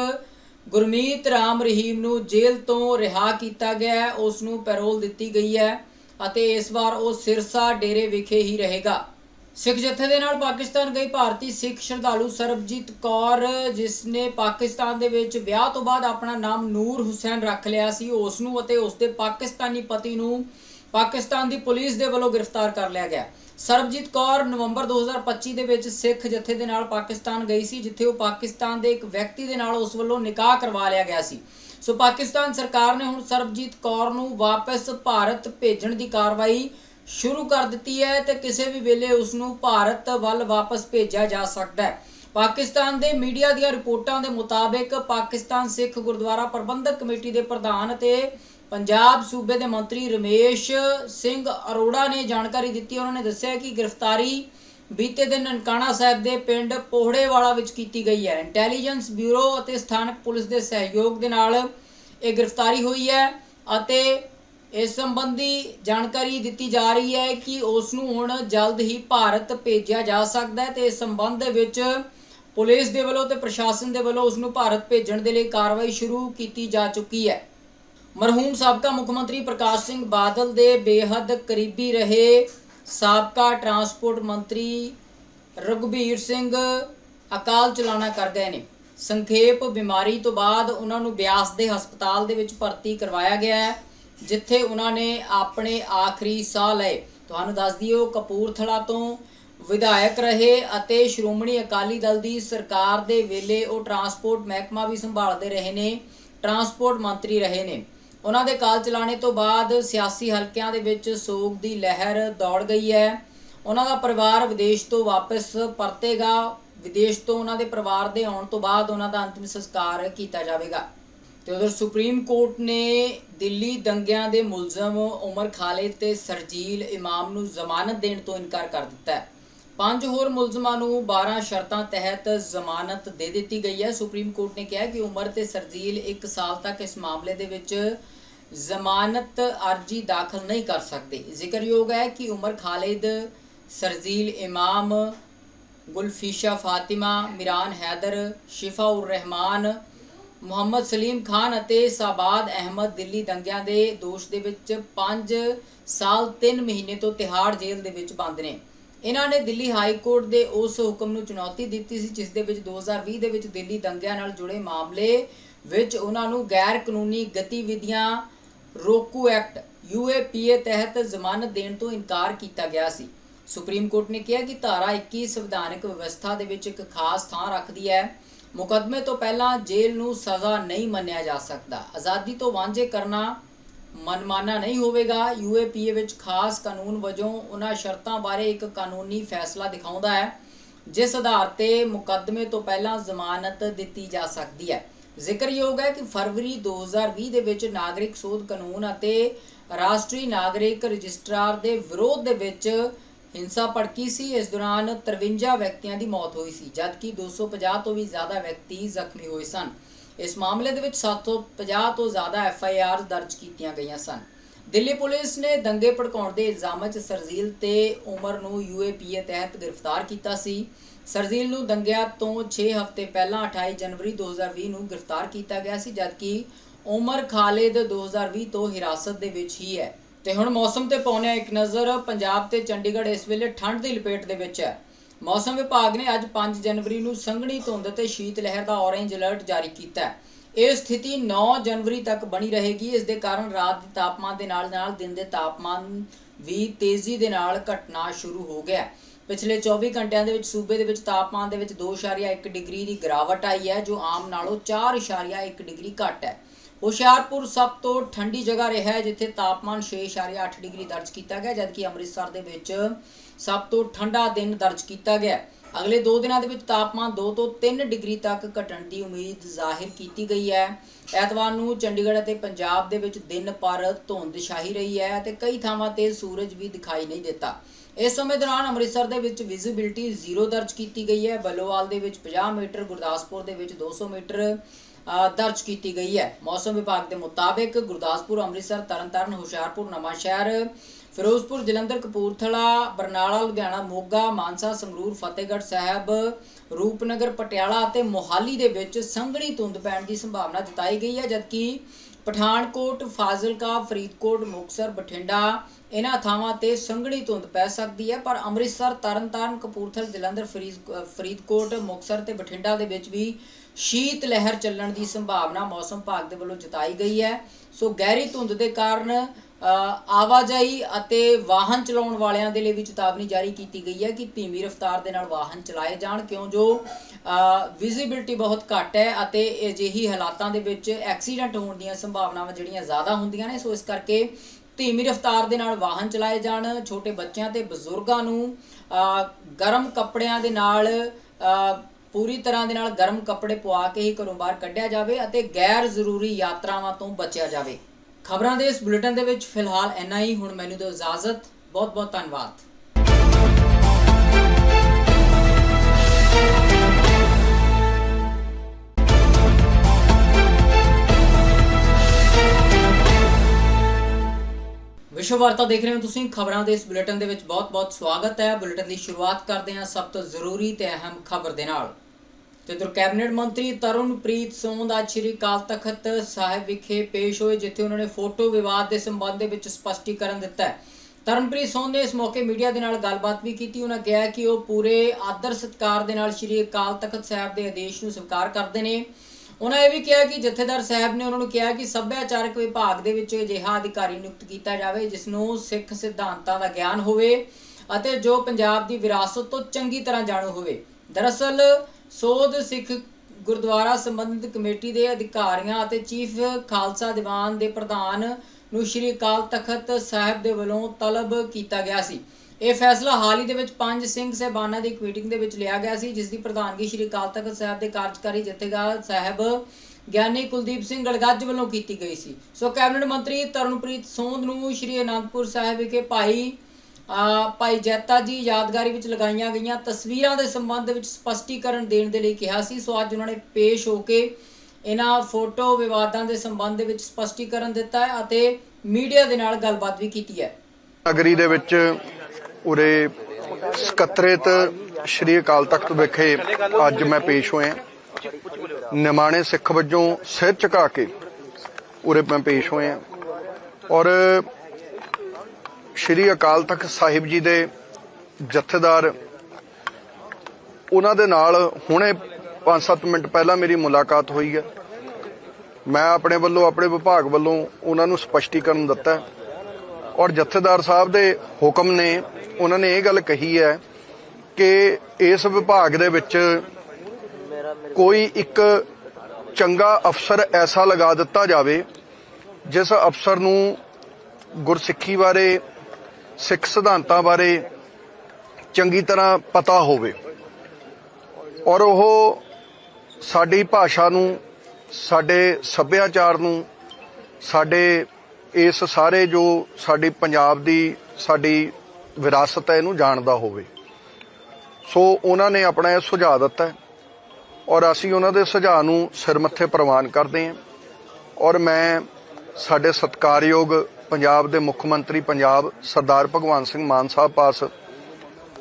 ਗੁਰਮੀਤ ਰਾਮ ਰਹੀਮ ਨੂੰ ਜੇਲ੍ਹ ਤੋਂ ਰਿਹਾ ਕੀਤਾ ਗਿਆ ਉਸ ਨੂੰ ਪੈਰੋਲ ਦਿੱਤੀ ਗਈ ਹੈ ਅਤੇ ਇਸ ਵਾਰ ਉਹ ਸਿਰਸਾ ਡੇਰੇ ਵਿਖੇ ਹੀ ਰਹੇਗਾ। ਸਿੱਖ ਜਥੇ ਦੇ ਨਾਲ ਪਾਕਿਸਤਾਨ ਗਈ ਭਾਰਤੀ ਸਿੱਖ ਸ਼ਰਧਾਲੂ ਸਰਬਜੀਤ ਕੌਰ ਜਿਸ ਨੇ ਪਾਕਿਸਤਾਨ ਦੇ ਵਿੱਚ ਵਿਆਹ ਤੋਂ ਬਾਅਦ ਆਪਣਾ ਨਾਮ ਨੂਰ ਹੁਸੈਨ ਰੱਖ ਲਿਆ ਸੀ, ਉਸ ਨੂੰ ਅਤੇ ਉਸ ਦੇ ਪਾਕਿਸਤਾਨੀ ਪਤੀ ਨੂੰ ਪਾਕਿਸਤਾਨ ਦੀ ਪੁਲਿਸ ਦੇ ਵੱਲੋਂ ਗ੍ਰਿਫਤਾਰ ਕਰ ਲਿਆ ਗਿਆ। ਸਰਬਜੀਤ ਕੌਰ ਨਵੰਬਰ 2025 ਦੇ ਵਿੱਚ ਸਿੱਖ ਜਥੇ ਦੇ ਨਾਲ ਪਾਕਿਸਤਾਨ ਗਈ ਸੀ, ਜਿੱਥੇ ਉਹ ਪਾਕਿਸਤਾਨ ਦੇ ਇੱਕ ਵਿਅਕਤੀ ਦੇ ਨਾਲ ਉਸ ਵੱਲੋਂ ਨਿਕਾਹ ਕਰਵਾ ਲਿਆ ਗਿਆ ਸੀ। ਸੋ ਪਾਕਿਸਤਾਨ ਸਰਕਾਰ ਨੇ ਹੁਣ ਸਰਬਜੀਤ ਕੌਰ ਨੂੰ ਵਾਪਸ ਭਾਰਤ ਭੇਜਣ ਦੀ ਕਾਰਵਾਈ ਸ਼ੁਰੂ ਕਰ ਦਿੱਤੀ ਹੈ ਤੇ ਕਿਸੇ ਵੀ ਵੇਲੇ ਉਸ ਨੂੰ ਭਾਰਤ ਵੱਲ ਵਾਪਸ ਭੇਜਿਆ ਜਾ ਸਕਦਾ ਹੈ। ਪਾਕਿਸਤਾਨ ਦੇ ਮੀਡੀਆ ਦੀਆਂ ਰਿਪੋਰਟਾਂ ਦੇ ਮੁਤਾਬਕ ਪਾਕਿਸਤਾਨ ਸਿੱਖ ਗੁਰਦੁਆਰਾ ਪ੍ਰਬੰਧਕ ਕਮੇਟੀ ਦੇ ਪ੍ਰਧਾਨ ਅਤੇ ਪੰਜਾਬ ਸੂਬੇ ਦੇ ਮੰਤਰੀ ਰਮੇਸ਼ ਸਿੰਘ ਅਰੋੜਾ ਨੇ ਜਾਣਕਾਰੀ ਦਿੱਤੀ। ਉਹਨਾਂ ਨੇ ਦੱਸਿਆ ਕਿ ਗ੍ਰਿਫਤਾਰੀ ਬੀਤੇ ਦਿਨ ਨਨਕਾਣਾ ਸਾਹਿਬ ਦੇ ਪਿੰਡ ਪੋਹੜੇਵਾਲਾ ਵਿੱਚ ਕੀਤੀ ਗਈ ਹੈ। ਇੰਟੈਲੀਜੈਂਸ ਬਿਊਰੋ ਅਤੇ ਸਥਾਨਕ ਪੁਲਿਸ ਦੇ ਸਹਿਯੋਗ ਦੇ ਨਾਲ ਇਹ ਗ੍ਰਿਫਤਾਰੀ ਹੋਈ ਹੈ ਅਤੇ ਇਸ ਸੰਬੰਧੀ ਜਾਣਕਾਰੀ ਦਿੱਤੀ ਜਾ ਰਹੀ ਹੈ ਕਿ ਉਸ ਨੂੰ ਹੁਣ ਜਲਦ ਹੀ ਭਾਰਤ ਭੇਜਿਆ ਜਾ ਸਕਦਾ ਹੈ ਤੇ ਇਸ ਸੰਬੰਧ ਦੇ ਵਿੱਚ ਪੁਲਿਸ ਦੇ ਵੱਲੋਂ ਤੇ ਪ੍ਰਸ਼ਾਸਨ ਦੇ ਵੱਲੋਂ ਉਸ ਨੂੰ ਭਾਰਤ ਭੇਜਣ ਦੇ ਲਈ ਕਾਰਵਾਈ ਸ਼ੁਰੂ ਕੀਤੀ ਜਾ ਚੁੱਕੀ ਹੈ। ਮਰਹੂਮ ਸਾਬਕਾ ਮੁੱਖ ਮੰਤਰੀ ਪ੍ਰਕਾਸ਼ ਸਿੰਘ ਬਾਦਲ ਦੇ ਬੇਹੱਦ ਕਰੀਬੀ ਰਹੇ ਸਾਬਕਾ ਟਰਾਂਸਪੋਰਟ ਮੰਤਰੀ ਰਘੁਬੀਰ ਸਿੰਘ ਅਕਾਲ ਚਲਾਣਾ ਕਰਦੇ ਨੇ। ਸੰਖੇਪ ਬਿਮਾਰੀ ਤੋਂ ਬਾਅਦ ਉਹਨਾਂ ਨੂੰ ਬਿਆਸ ਦੇ ਹਸਪਤਾਲ ਦੇ ਵਿੱਚ ਭਰਤੀ ਕਰਵਾਇਆ ਗਿਆ ਹੈ, ਜਿੱਥੇ ਉਹਨਾਂ ਨੇ ਆਪਣੇ ਆਖਰੀ ਸਾਹ ਲਏ। ਤੁਹਾਨੂੰ ਦੱਸ ਦਿਓ, ਕਪੂਰਥਲਾ ਤੋਂ ਵਿਧਾਇਕ ਰਹੇ ਅਤੇ ਸ਼੍ਰੋਮਣੀ ਅਕਾਲੀ ਦਲ ਦੀ ਸਰਕਾਰ ਦੇ ਵੇਲੇ ਉਹ ਟਰਾਂਸਪੋਰਟ ਮਹਿਕਮਾ ਵੀ ਸੰਭਾਲਦੇ ਰਹੇ ਨੇ, ਟਰਾਂਸਪੋਰਟ ਮੰਤਰੀ ਰਹੇ ਨੇ। ਉਹਨਾਂ ਦੇ ਕਾਲ ਚਲਾਣੇ ਤੋਂ ਬਾਅਦ ਸਿਆਸੀ ਹਲਕਿਆਂ ਦੇ ਵਿੱਚ ਸੋਗ ਦੀ ਲਹਿਰ ਦੌੜ ਗਈ ਹੈ। ਉਹਨਾਂ ਦਾ ਪਰਿਵਾਰ ਵਿਦੇਸ਼ ਤੋਂ ਵਾਪਸ ਪਰਤੇਗਾ। ਵਿਦੇਸ਼ ਤੋਂ ਉਹਨਾਂ ਦੇ ਪਰਿਵਾਰ ਦੇ ਆਉਣ ਤੋਂ ਬਾਅਦ ਉਹਨਾਂ ਦਾ ਅੰਤਿਮ ਸੰਸਕਾਰ ਕੀਤਾ ਜਾਵੇਗਾ। ਤੇ ਉਧਰ ਸੁਪਰੀਮ ਕੋਰਟ ਨੇ ਦਿੱਲੀ ਦੰਗਿਆਂ ਦੇ ਮੁਲਜ਼ਮ ਉਮਰ ਖਾਲਿਦ ਤੇ ਸਰਜੀਲ ਇਮਾਮ ਨੂੰ ਜ਼ਮਾਨਤ ਦੇਣ ਤੋਂ ਇਨਕਾਰ ਕਰ ਦਿੱਤਾ ਹੈ। ਪੰਜ ਹੋਰ ਮੁਲਜ਼ਮਾਂ ਨੂੰ 12 ਸ਼ਰਤਾਂ ਤਹਿਤ ਜ਼ਮਾਨਤ ਦੇ ਦਿੱਤੀ ਗਈ ਹੈ। ਸੁਪਰੀਮ ਕੋਰਟ ਨੇ ਕਿਹਾ ਕਿ ਉਮਰ ਤੇ ਸਰਜੀਲ 1 ਸਾਲ ਤੱਕ ਇਸ ਮਾਮਲੇ ਦੇ ਵਿੱਚ ਜ਼ਮਾਨਤ ਅਰਜੀ ਦਾਖਲ ਨਹੀਂ ਕਰ ਸਕਦੇ। ਜ਼ਿਕਰਯੋਗ ਹੈ ਕਿ ਉਮਰ ਖਾਲਿਦ, ਸਰਜੀਲ ਇਮਾਮ, ਗੁਲਫੀਸ਼ਾ ਫਾਤਿਮਾ, ਮਿਰਾਨ ਹੈਦਰ, ਸ਼ਿਫਾਉਰ ਰਹਿਮਾਨ, ਮੁਹੰਮਦ ਸਲੀਮ ਖਾਨ ਅਤੇ ਸਾਬਾਦ ਅਹਿਮਦ ਦਿੱਲੀ ਦੰਗਿਆਂ ਦੇ ਦੋਸ਼ ਦੇ ਵਿੱਚ 5 ਸਾਲ 3 ਮਹੀਨੇ ਤੋਂ ਤਿਹਾੜ ਜੇਲ੍ਹ ਦੇ ਵਿੱਚ ਬੰਦ ਨੇ। ਇਹਨਾਂ ਨੇ ਦਿੱਲੀ ਹਾਈ ਕੋਰਟ ਦੇ ਉਸ ਹੁਕਮ ਨੂੰ ਚੁਣੌਤੀ ਦਿੱਤੀ ਸੀ, ਜਿਸ ਦੇ ਵਿੱਚ 2020 ਦੇ ਵਿੱਚ ਦਿੱਲੀ ਦੰਗਿਆਂ ਨਾਲ ਜੁੜੇ ਮਾਮਲੇ ਵਿੱਚ ਉਹਨਾਂ ਨੂੰ ਗੈਰ ਕਾਨੂੰਨੀ ਗਤੀਵਿਧੀਆਂ ਰੋਕੂ ਐਕਟ ਯੂਏਪੀਏ ਤਹਿਤ ਜ਼ਮਾਨਤ ਦੇਣ ਤੋਂ ਇਨਕਾਰ ਕੀਤਾ ਗਿਆ ਸੀ। ਸੁਪਰੀਮ ਕੋਰਟ ਨੇ ਕਿਹਾ ਕਿ ਧਾਰਾ 21 ਸੰਵਿਧਾਨਕ ਵਿਵਸਥਾ ਦੇ ਵਿੱਚ ਇੱਕ ਖਾਸ ਥਾਂ ਰੱਖਦੀ ਹੈ। ਮੁਕੱਦਮੇ ਤੋਂ ਪਹਿਲਾਂ ਜੇਲ੍ਹ ਨੂੰ ਸਜ਼ਾ ਨਹੀਂ ਮੰਨਿਆ ਜਾ ਸਕਦਾ। ਆਜ਼ਾਦੀ ਤੋਂ ਵਾਂਝੇ ਕਰਨਾ ਮਨਮਾਨਾ ਨਹੀਂ ਹੋਵੇਗਾ। ਯੂਏਪੀਏ ਵਿੱਚ ਖਾਸ ਕਾਨੂੰਨ ਵਜੋਂ ਉਹਨਾਂ ਸ਼ਰਤਾਂ ਬਾਰੇ ਇੱਕ ਕਾਨੂੰਨੀ ਫੈਸਲਾ ਦਿਖਾਉਂਦਾ ਹੈ, ਜਿਸ ਆਧਾਰ ਤੇ ਮੁਕੱਦਮੇ ਤੋਂ ਪਹਿਲਾਂ ਜ਼ਮਾਨਤ ਦਿੱਤੀ ਜਾ ਸਕਦੀ ਹੈ। ਜ਼ਿਕਰਯੋਗ ਹੈ ਕਿ ਫਰਵਰੀ 2020 ਦੇ ਵਿੱਚ ਨਾਗਰਿਕ ਸੋਧ ਕਾਨੂੰਨ ਅਤੇ ਰਾਸ਼ਟਰੀ ਨਾਗਰਿਕ ਰਜਿਸਟਰਾਰ ਦੇ ਵਿਰੋਧ ਦੇ ਵਿੱਚ ਹਿੰਸਾ ਭੜਕੀ ਸੀ। ਇਸ ਦੌਰਾਨ 53 ਵਿਅਕਤੀਆਂ ਦੀ ਮੌਤ ਹੋਈ ਸੀ, ਜਦਕਿ 250 ਤੋਂ ਵੀ ਜ਼ਿਆਦਾ ਵਿਅਕਤੀ ਜ਼ਖਮੀ ਹੋਏ ਸਨ। ਇਸ ਮਾਮਲੇ ਦੇ ਵਿੱਚ 750 ਤੋਂ ਜ਼ਿਆਦਾ ਐਫ ਆਈ ਆਰ ਦਰਜ ਕੀਤੀਆਂ ਗਈਆਂ ਸਨ। ਦਿੱਲੀ ਪੁਲਿਸ ਨੇ ਦੰਗੇ ਭੜਕਾਉਣ ਦੇ ਇਲਜ਼ਾਮਾਂ 'ਚ ਸਰਜ਼ੀਲ ਤੇ ਉਮਰ ਨੂੰ ਯੂਏਪੀਏ ਤਹਿਤ ਗ੍ਰਿਫਤਾਰ ਕੀਤਾ ਸੀ। ਸਰਜ਼ੀਲ ਨੂੰ ਦੰਗਿਆਂ ਤੋਂ 6 ਹਫ਼ਤੇ ਪਹਿਲਾਂ 28 ਜਨਵਰੀ 2020 ਨੂੰ ਗ੍ਰਿਫਤਾਰ ਕੀਤਾ ਗਿਆ ਸੀ, ਜਦਕਿ ਉਮਰ ਖਾਲਿਦ 2020 ਤੋਂ ਹਿਰਾਸਤ ਦੇ ਵਿੱਚ ਹੀ ਹੈ। ਤੇ ਹੁਣ ਮੌਸਮ ਤੇ ਪਾਉਣੇ ਇੱਕ ਨਜ਼ਰ, ਪੰਜਾਬ ਤੇ ਚੰਡੀਗੜ੍ਹ ਇਸ ਵੇਲੇ ਠੰਡ ਦੀ ਲਪੇਟ ਦੇ ਵਿੱਚ ਹੈ। ਮੌਸਮ ਵਿਭਾਗ ਨੇ ਅੱਜ 5 ਜਨਵਰੀ ਨੂੰ ਸੰਘਣੀ ਧੁੰਦ ਤੇ ਸ਼ੀਤ ਲਹਿਰ ਦਾ ਔਰੇਂਜ ਅਲਰਟ ਜਾਰੀ ਕੀਤਾ ਹੈ। ਇਹ ਸਥਿਤੀ 9 ਜਨਵਰੀ ਤੱਕ ਬਣੀ ਰਹੇਗੀ। ਇਸ ਦੇ ਕਾਰਨ ਰਾਤ ਦੇ ਤਾਪਮਾਨ ਦੇ ਨਾਲ ਨਾਲ ਦਿਨ ਦੇ ਤਾਪਮਾਨ ਵੀ ਤੇਜ਼ੀ ਦੇ ਨਾਲ ਘਟਣਾ ਸ਼ੁਰੂ ਹੋ ਗਿਆ ਪਿਛਲੇ 24 ਘੰਟਿਆਂ ਦੇ ਵਿੱਚ ਸੂਬੇ ਦੇ ਵਿੱਚ ਤਾਪਮਾਨ ਦੇ ਵਿੱਚ 2.1 ਡਿਗਰੀ ਦੀ ਗਿਰਾਵਟ ਆਈ ਹੈ, ਜੋ ਆਮ ਨਾਲੋਂ 4.1 ਡਿਗਰੀ ਘੱਟ ਹੈ। ਹੁਸ਼ਿਆਰਪੁਰ ਸਭ ਤੋਂ ਠੰਡੀ ਜਗ੍ਹਾ ਰਿਹਾ ਜਿੱਥੇ ਤਾਪਮਾਨ 6.8 ਡਿਗਰੀ ਦਰਜ ਕੀਤਾ ਗਿਆ, ਜਦਕਿ ਅੰਮ੍ਰਿਤਸਰ ਦੇ ਵਿੱਚ ਸਭ ਤੋਂ ਠੰਡਾ ਦਿਨ ਦਰਜ ਕੀਤਾ ਗਿਆ। ਅਗਲੇ 2 ਦਿਨਾਂ ਦੇ ਵਿੱਚ ਤਾਪਮਾਨ 2 ਤੋਂ 3 ਡਿਗਰੀ ਤੱਕ ਘਟਣ ਦੀ ਉਮੀਦ ਜ਼ਾਹਿਰ ਕੀਤੀ ਗਈ ਹੈ। ਐਤਵਾਰ ਨੂੰ ਚੰਡੀਗੜ੍ਹ ਅਤੇ ਪੰਜਾਬ ਦੇ ਵਿੱਚ ਦਿਨ ਪਰ ਧੁੰਦ ਛਾਈ ਰਹੀ ਹੈ ਤੇ ਕਈ ਥਾਵਾਂ ਤੇ ਸੂਰਜ ਵੀ ਦਿਖਾਈ ਨਹੀਂ ਦਿੱਤਾ। ਇਸ ਸਮੇਂ ਦੌਰਾਨ ਅੰਮ੍ਰਿਤਸਰ ਦੇ ਵਿੱਚ ਵਿਜ਼ਿਬਿਲਟੀ ਜ਼ੀਰੋ ਦਰਜ ਕੀਤੀ ਗਈ ਹੈ। ਬੱਲੋਵਾਲ ਦੇ ਵਿੱਚ 50 ਮੀਟਰ, ਗੁਰਦਾਸਪੁਰ ਦੇ ਵਿੱਚ 200 ਮੀਟਰ ਦਰਜ ਕੀਤੀ ਗਈ ਹੈ। ਮੌਸਮ ਵਿਭਾਗ ਦੇ ਮੁਤਾਬਿਕ ਗੁਰਦਾਸਪੁਰ, ਅੰਮ੍ਰਿਤਸਰ, ਤਰਨਤਾਰਨ, ਹੁਸ਼ਿਆਰਪੁਰ, ਨਵਾਂਸ਼ਹਿਰ ਫਿਰੋਜ਼ਪੁਰ ਜਲੰਧਰ, ਕਪੂਰਥਲਾ, ਬਰਨਾਲਾ, ਲੁਧਿਆਣਾ, ਮੋਗਾ, ਮਾਨਸਾ, ਸੰਗਰੂਰ, ਫਤਿਹਗੜ੍ਹ ਸਾਹਿਬ, ਰੂਪਨਗਰ, ਪਟਿਆਲਾ ਅਤੇ ਮੋਹਾਲੀ ਦੇ ਵਿੱਚ ਸੰਘਣੀ ਧੁੰਦ ਪੈਣ ਦੀ ਸੰਭਾਵਨਾ ਜਤਾਈ ਗਈ ਹੈ, ਜਦਕਿ ਪਠਾਨਕੋਟ, ਫਾਜ਼ਿਲਕਾ, ਫਰੀਦਕੋਟ, ਮੁਕਤਸਰ, ਬਠਿੰਡਾ ਇਹਨਾਂ ਥਾਵਾਂ ਤੇ ਸੰਘਣੀ ਧੁੰਦ ਪੈ ਸਕਦੀ ਹੈ। ਪਰ ਅੰਮ੍ਰਿਤਸਰ, ਤਰਨਤਾਰਨ, ਕਪੂਰਥਲਾ, ਜਲੰਧਰ ਫਰੀਦ- ਫਰੀਦਕੋਟ, ਮੁਕਤਸਰ ਤੇ ਬਠਿੰਡਾ ਦੇ ਵਿੱਚ ਵੀ ਸ਼ੀਤ ਲਹਿਰ ਚੱਲਣ ਦੀ ਸੰਭਾਵਨਾ ਮੌਸਮ ਵਿਭਾਗ ਦੇ ਵੱਲੋਂ ਜਤਾਈ ਗਈ ਹੈ। ਸੋ ਗਹਿਰੀ ਧੁੰਦ ਦੇ ਕਾਰਨ ਆਵਾਜਾਈ ਅਤੇ ਵਾਹਨ ਚਲਾਉਣ ਵਾਲਿਆਂ ਦੇ ਲਈ ਵੀ ਚੇਤਾਵਨੀ ਜਾਰੀ ਕੀਤੀ ਗਈ ਹੈ ਕਿ ਧੀਮੀ ਰਫ਼ਤਾਰ ਦੇ ਨਾਲ ਵਾਹਨ ਚਲਾਏ ਜਾਣ, ਕਿਉਂ ਜੋ ਵਿਜ਼ਿਬਿਲਟੀ ਬਹੁਤ ਘੱਟ ਹੈ ਅਤੇ ਅਜਿਹੀ ਹਾਲਾਤਾਂ ਦੇ ਵਿੱਚ ਐਕਸੀਡੈਂਟ ਹੋਣ ਦੀਆਂ ਸੰਭਾਵਨਾਵਾਂ ਜਿਹੜੀਆਂ ਜ਼ਿਆਦਾ ਹੁੰਦੀਆਂ ਨੇ, ਸੋ ਇਸ ਕਰਕੇ ਧੀਮੀ ਰਫ਼ਤਾਰ ਦੇ ਨਾਲ ਵਾਹਨ ਚਲਾਏ ਜਾਣ, ਛੋਟੇ ਬੱਚਿਆਂ ਤੇ ਬਜ਼ੁਰਗਾਂ ਨੂੰ ਗਰਮ ਕੱਪੜਿਆਂ ਦੇ ਨਾਲ ਪੂਰੀ ਤਰ੍ਹਾਂ ਦੇ ਨਾਲ ਗਰਮ ਕੱਪੜੇ ਪਵਾ ਕੇ ਹੀ ਘਰੋਂ ਬਾਹਰ ਕੱਢਿਆ ਜਾਵੇ ਅਤੇ ਗੈਰ ਜ਼ਰੂਰੀ ਯਾਤਰਾਵਾਂ ਤੋਂ ਬਚਿਆ ਜਾਵੇ। ਖਬਰਾਂ ਦੇ ਇਸ ਬੁਲੇਟਿਨ ਦੇ ਵਿੱਚ ਫਿਲਹਾਲ ਇੰਨਾ ਹੀ। ਹੁਣ ਮੈਨੂੰ ਦਿਓ ਇਜਾਜ਼ਤ। ਬਹੁਤ ਬਹੁਤ ਧੰਨਵਾਦ। ਵਿਸ਼ਵ ਵਾਰਤਾ ਦੇਖ ਰਹੇ ਹੋ ਤੁਸੀਂ। ਖਬਰਾਂ ਦੇ ਇਸ ਬੁਲੇਟਿਨ ਦੇ ਵਿੱਚ ਬਹੁਤ-ਬਹੁਤ ਸਵਾਗਤ ਹੈ। ਬੁਲੇਟਿਨ ਦੀ ਸ਼ੁਰੂਆਤ ਕਰਦੇ ਹਾਂ ਸਭ ਤੋਂ ਜ਼ਰੂਰੀ ਤੇ ਅਹਿਮ ਖਬਰ ਦੇ ਨਾਲ। ਤੇ ਦਰ ਕੈਬਨਿਟ ਮੰਤਰੀ ਤਰੁਣਪ੍ਰੀਤ ਸੋਂਦ ਅੱਜ ਸ਼੍ਰੀ ਅਕਾਲ ਤਖਤ ਸਾਹਿਬ ਵਿਖੇ ਪੇਸ਼ ਹੋਏ, ਜਿੱਥੇ ਉਹਨਾਂ ਨੇ ਫੋਟੋ ਵਿਵਾਦ ਦੇ ਸੰਬੰਧ ਦੇ ਵਿੱਚ ਸਪਸ਼ਟੀਕਰਨ ਦਿੱਤਾ ਹੈ। ਤਰਨਪ੍ਰੀਤ ਸੋਂਦ ਨੇ ਇਸ ਮੌਕੇ ਮੀਡੀਆ ਦੇ ਨਾਲ ਗੱਲਬਾਤ ਵੀ ਕੀਤੀ। ਉਹਨਾਂ ਕਿਹਾ ਕਿ ਉਹ ਪੂਰੇ ਆਦਰ ਸਤਿਕਾਰ ਦੇ ਨਾਲ ਸ਼੍ਰੀ ਅਕਾਲ ਤਖਤ ਸਾਹਿਬ ਦੇ ਆਦੇਸ਼ ਨੂੰ ਸਵੀਕਾਰ ਕਰਦੇ ਨੇ। ਉਹਨਾਂ ਇਹ ਵੀ ਕਿਹਾ ਕਿ ਜਥੇਦਾਰ ਸਾਹਿਬ ਨੇ ਉਹਨਾਂ ਨੂੰ ਕਿਹਾ ਕਿ ਸੱਭਿਆਚਾਰਕ ਵਿਭਾਗ ਦੇ ਵਿੱਚ ਅਜਿਹਾ ਅਧਿਕਾਰੀ ਨਿਯੁਕਤ ਕੀਤਾ ਜਾਵੇ, ਜਿਸ ਨੂੰ ਸਿੱਖ ਸਿਧਾਂਤਾਂ ਦਾ ਗਿਆਨ ਹੋਵੇ ਅਤੇ ਜੋ ਪੰਜਾਬ ਦੀ ਵਿਰਾਸਤ ਤੋਂ ਚੰਗੀ ਤਰ੍ਹਾਂ ਜਾਣੂ ਹੋਵੇ। ਦਰਅਸਲ ਸੋਧ ਸਿੱਖ ਗੁਰਦੁਆਰਾ ਸੰਬੰਧਿਤ ਕਮੇਟੀ ਦੇ ਅਧਿਕਾਰੀਆਂ ਅਤੇ ਚੀਫ ਖਾਲਸਾ ਦੀਵਾਨ ਦੇ ਪ੍ਰਧਾਨ ਨੂੰ ਸ਼੍ਰੀ ਅਕਾਲ ਤਖਤ ਸਾਹਿਬ ਦੇ ਵੱਲੋਂ ਤਲਬ ਕੀਤਾ ਗਿਆ ਸੀ। ਇਹ ਫੈਸਲਾ ਹਾਲ ਹੀ ਦੇ ਵਿੱਚ ਪੰਜ ਸਿੰਘ ਸਹਿਬਾਨਾਂ ਦੀ ਇੱਕ ਮੀਟਿੰਗ ਦੇ ਵਿੱਚ ਲਿਆ ਗਿਆ ਸੀ, ਜਿਸ ਦੀ ਪ੍ਰਧਾਨਗੀ ਸ਼੍ਰੀ ਅਕਾਲ ਤਖਤ ਸਾਹਿਬ ਦੇ ਕਾਰਜਕਾਰੀ ਜਥੇਦਾਰ ਸਾਹਿਬ ਗਿਆਨੀ ਕੁਲਦੀਪ ਸਿੰਘ ਗੜਗੱਜ ਵੱਲੋਂ ਕੀਤੀ ਗਈ ਸੀ। ਸੋ ਕੈਬਨਿਟ ਮੰਤਰੀ ਤਰਨਪ੍ਰੀਤ ਸੋਂਦ ਨੂੰ ਸ਼੍ਰੀ ਅਨੰਦਪੁਰ ਸਾਹਿਬ ਵਿਖੇ ਭਾਈ ਭਾਈ ਜੈਤਾ ਜੀ ਯਾਦਗਾਰੀ ਵਿੱਚ ਲਗਾਈਆਂ ਗਈਆਂ ਤਸਵੀਰਾਂ ਦੇ ਸੰਬੰਧ ਵਿੱਚ ਸਪਸ਼ਟੀਕਰਨ ਦੇਣ ਦੇ ਲਈ ਕਿਹਾ ਸੀ। ਸੋ ਅੱਜ ਉਹਨਾਂ ਨੇ ਪੇਸ਼ ਹੋ ਕੇ ਇਹਨਾਂ ਫੋਟੋ ਵਿਵਾਦਾਂ ਦੇ ਸੰਬੰਧ ਵਿੱਚ ਸਪਸ਼ਟੀਕਰਨ ਦਿੱਤਾ ਹੈ ਅਤੇ ਮੀਡੀਆ ਦੇ ਨਾਲ ਗੱਲਬਾਤ ਵੀ ਕੀਤੀ ਹੈ। ਨਗਰੀ ਦੇ ਵਿੱਚ ਉਰੇ ਸਕੱਤਰੇਤ ਸ਼੍ਰੀ ਅਕਾਲ ਤਖਤ ਵਿਖੇ ਅੱਜ ਮੈਂ ਪੇਸ਼ ਹੋਇਆ। ਨਿਮਾਣੇ ਸਿੱਖ ਵਜੋਂ ਸਿਰ ਝੁਕਾ ਕੇ ਉਰੇ ਮੈਂ ਪੇਸ਼ ਹੋਇਆ। ਔਰ ਸ਼੍ਰੀ ਅਕਾਲ ਤਖਤ ਸਾਹਿਬ ਜੀ ਦੇ ਜਥੇਦਾਰ, ਉਹਨਾਂ ਦੇ ਨਾਲ ਹੁਣੇ 5-7 ਮਿੰਟ ਪਹਿਲਾਂ ਮੇਰੀ ਮੁਲਾਕਾਤ ਹੋਈ ਹੈ। ਮੈਂ ਆਪਣੇ ਵੱਲੋਂ, ਆਪਣੇ ਵਿਭਾਗ ਵੱਲੋਂ ਉਹਨਾਂ ਨੂੰ ਸਪਸ਼ਟੀਕਰਨ ਦਿੱਤਾ ਔਰ ਜਥੇਦਾਰ ਸਾਹਿਬ ਦੇ ਹੁਕਮ ਨੇ, ਉਹਨਾਂ ਨੇ ਇਹ ਗੱਲ ਕਹੀ ਹੈ ਕਿ ਇਸ ਵਿਭਾਗ ਦੇ ਵਿੱਚ ਕੋਈ ਇੱਕ ਚੰਗਾ ਅਫਸਰ ਐਸਾ ਲਗਾ ਦਿੱਤਾ ਜਾਵੇ ਜਿਸ ਅਫਸਰ ਨੂੰ ਗੁਰਸਿੱਖੀ ਬਾਰੇ ਸਿੱਖ ਸਿਧਾਂਤਾਂ ਬਾਰੇ ਚੰਗੀ ਤਰ੍ਹਾਂ ਪਤਾ ਹੋਵੇ। ਔਰ ਉਹ ਸਾਡੀ ਭਾਸ਼ਾ ਨੂੰ, ਸਾਡੇ ਸੱਭਿਆਚਾਰ ਨੂੰ, ਸਾਡੇ ਇਸ ਸਾਰੇ ਜੋ ਸਾਡੀ ਪੰਜਾਬ ਦੀ ਸਾਡੀ ਵਿਰਾਸਤ ਹੈ, ਇਹਨੂੰ ਜਾਣਦਾ ਹੋਵੇ। ਸੋ ਉਹਨਾਂ ਨੇ ਆਪਣਾ ਇਹ ਸੁਝਾਅ ਦਿੱਤਾ ਔਰ ਅਸੀਂ ਉਹਨਾਂ ਦੇ ਸੁਝਾਅ ਨੂੰ ਸਿਰ ਮੱਥੇ ਪ੍ਰਵਾਨ ਕਰਦੇ ਹਾਂ। ਔਰ ਮੈਂ ਸਾਡੇ ਸਤਿਕਾਰਯੋਗ ਪੰਜਾਬ ਦੇ ਮੁੱਖ ਮੰਤਰੀ ਪੰਜਾਬ ਸਰਦਾਰ ਭਗਵੰਤ ਸਿੰਘ ਮਾਨ ਸਾਹਿਬ ਪਾਸ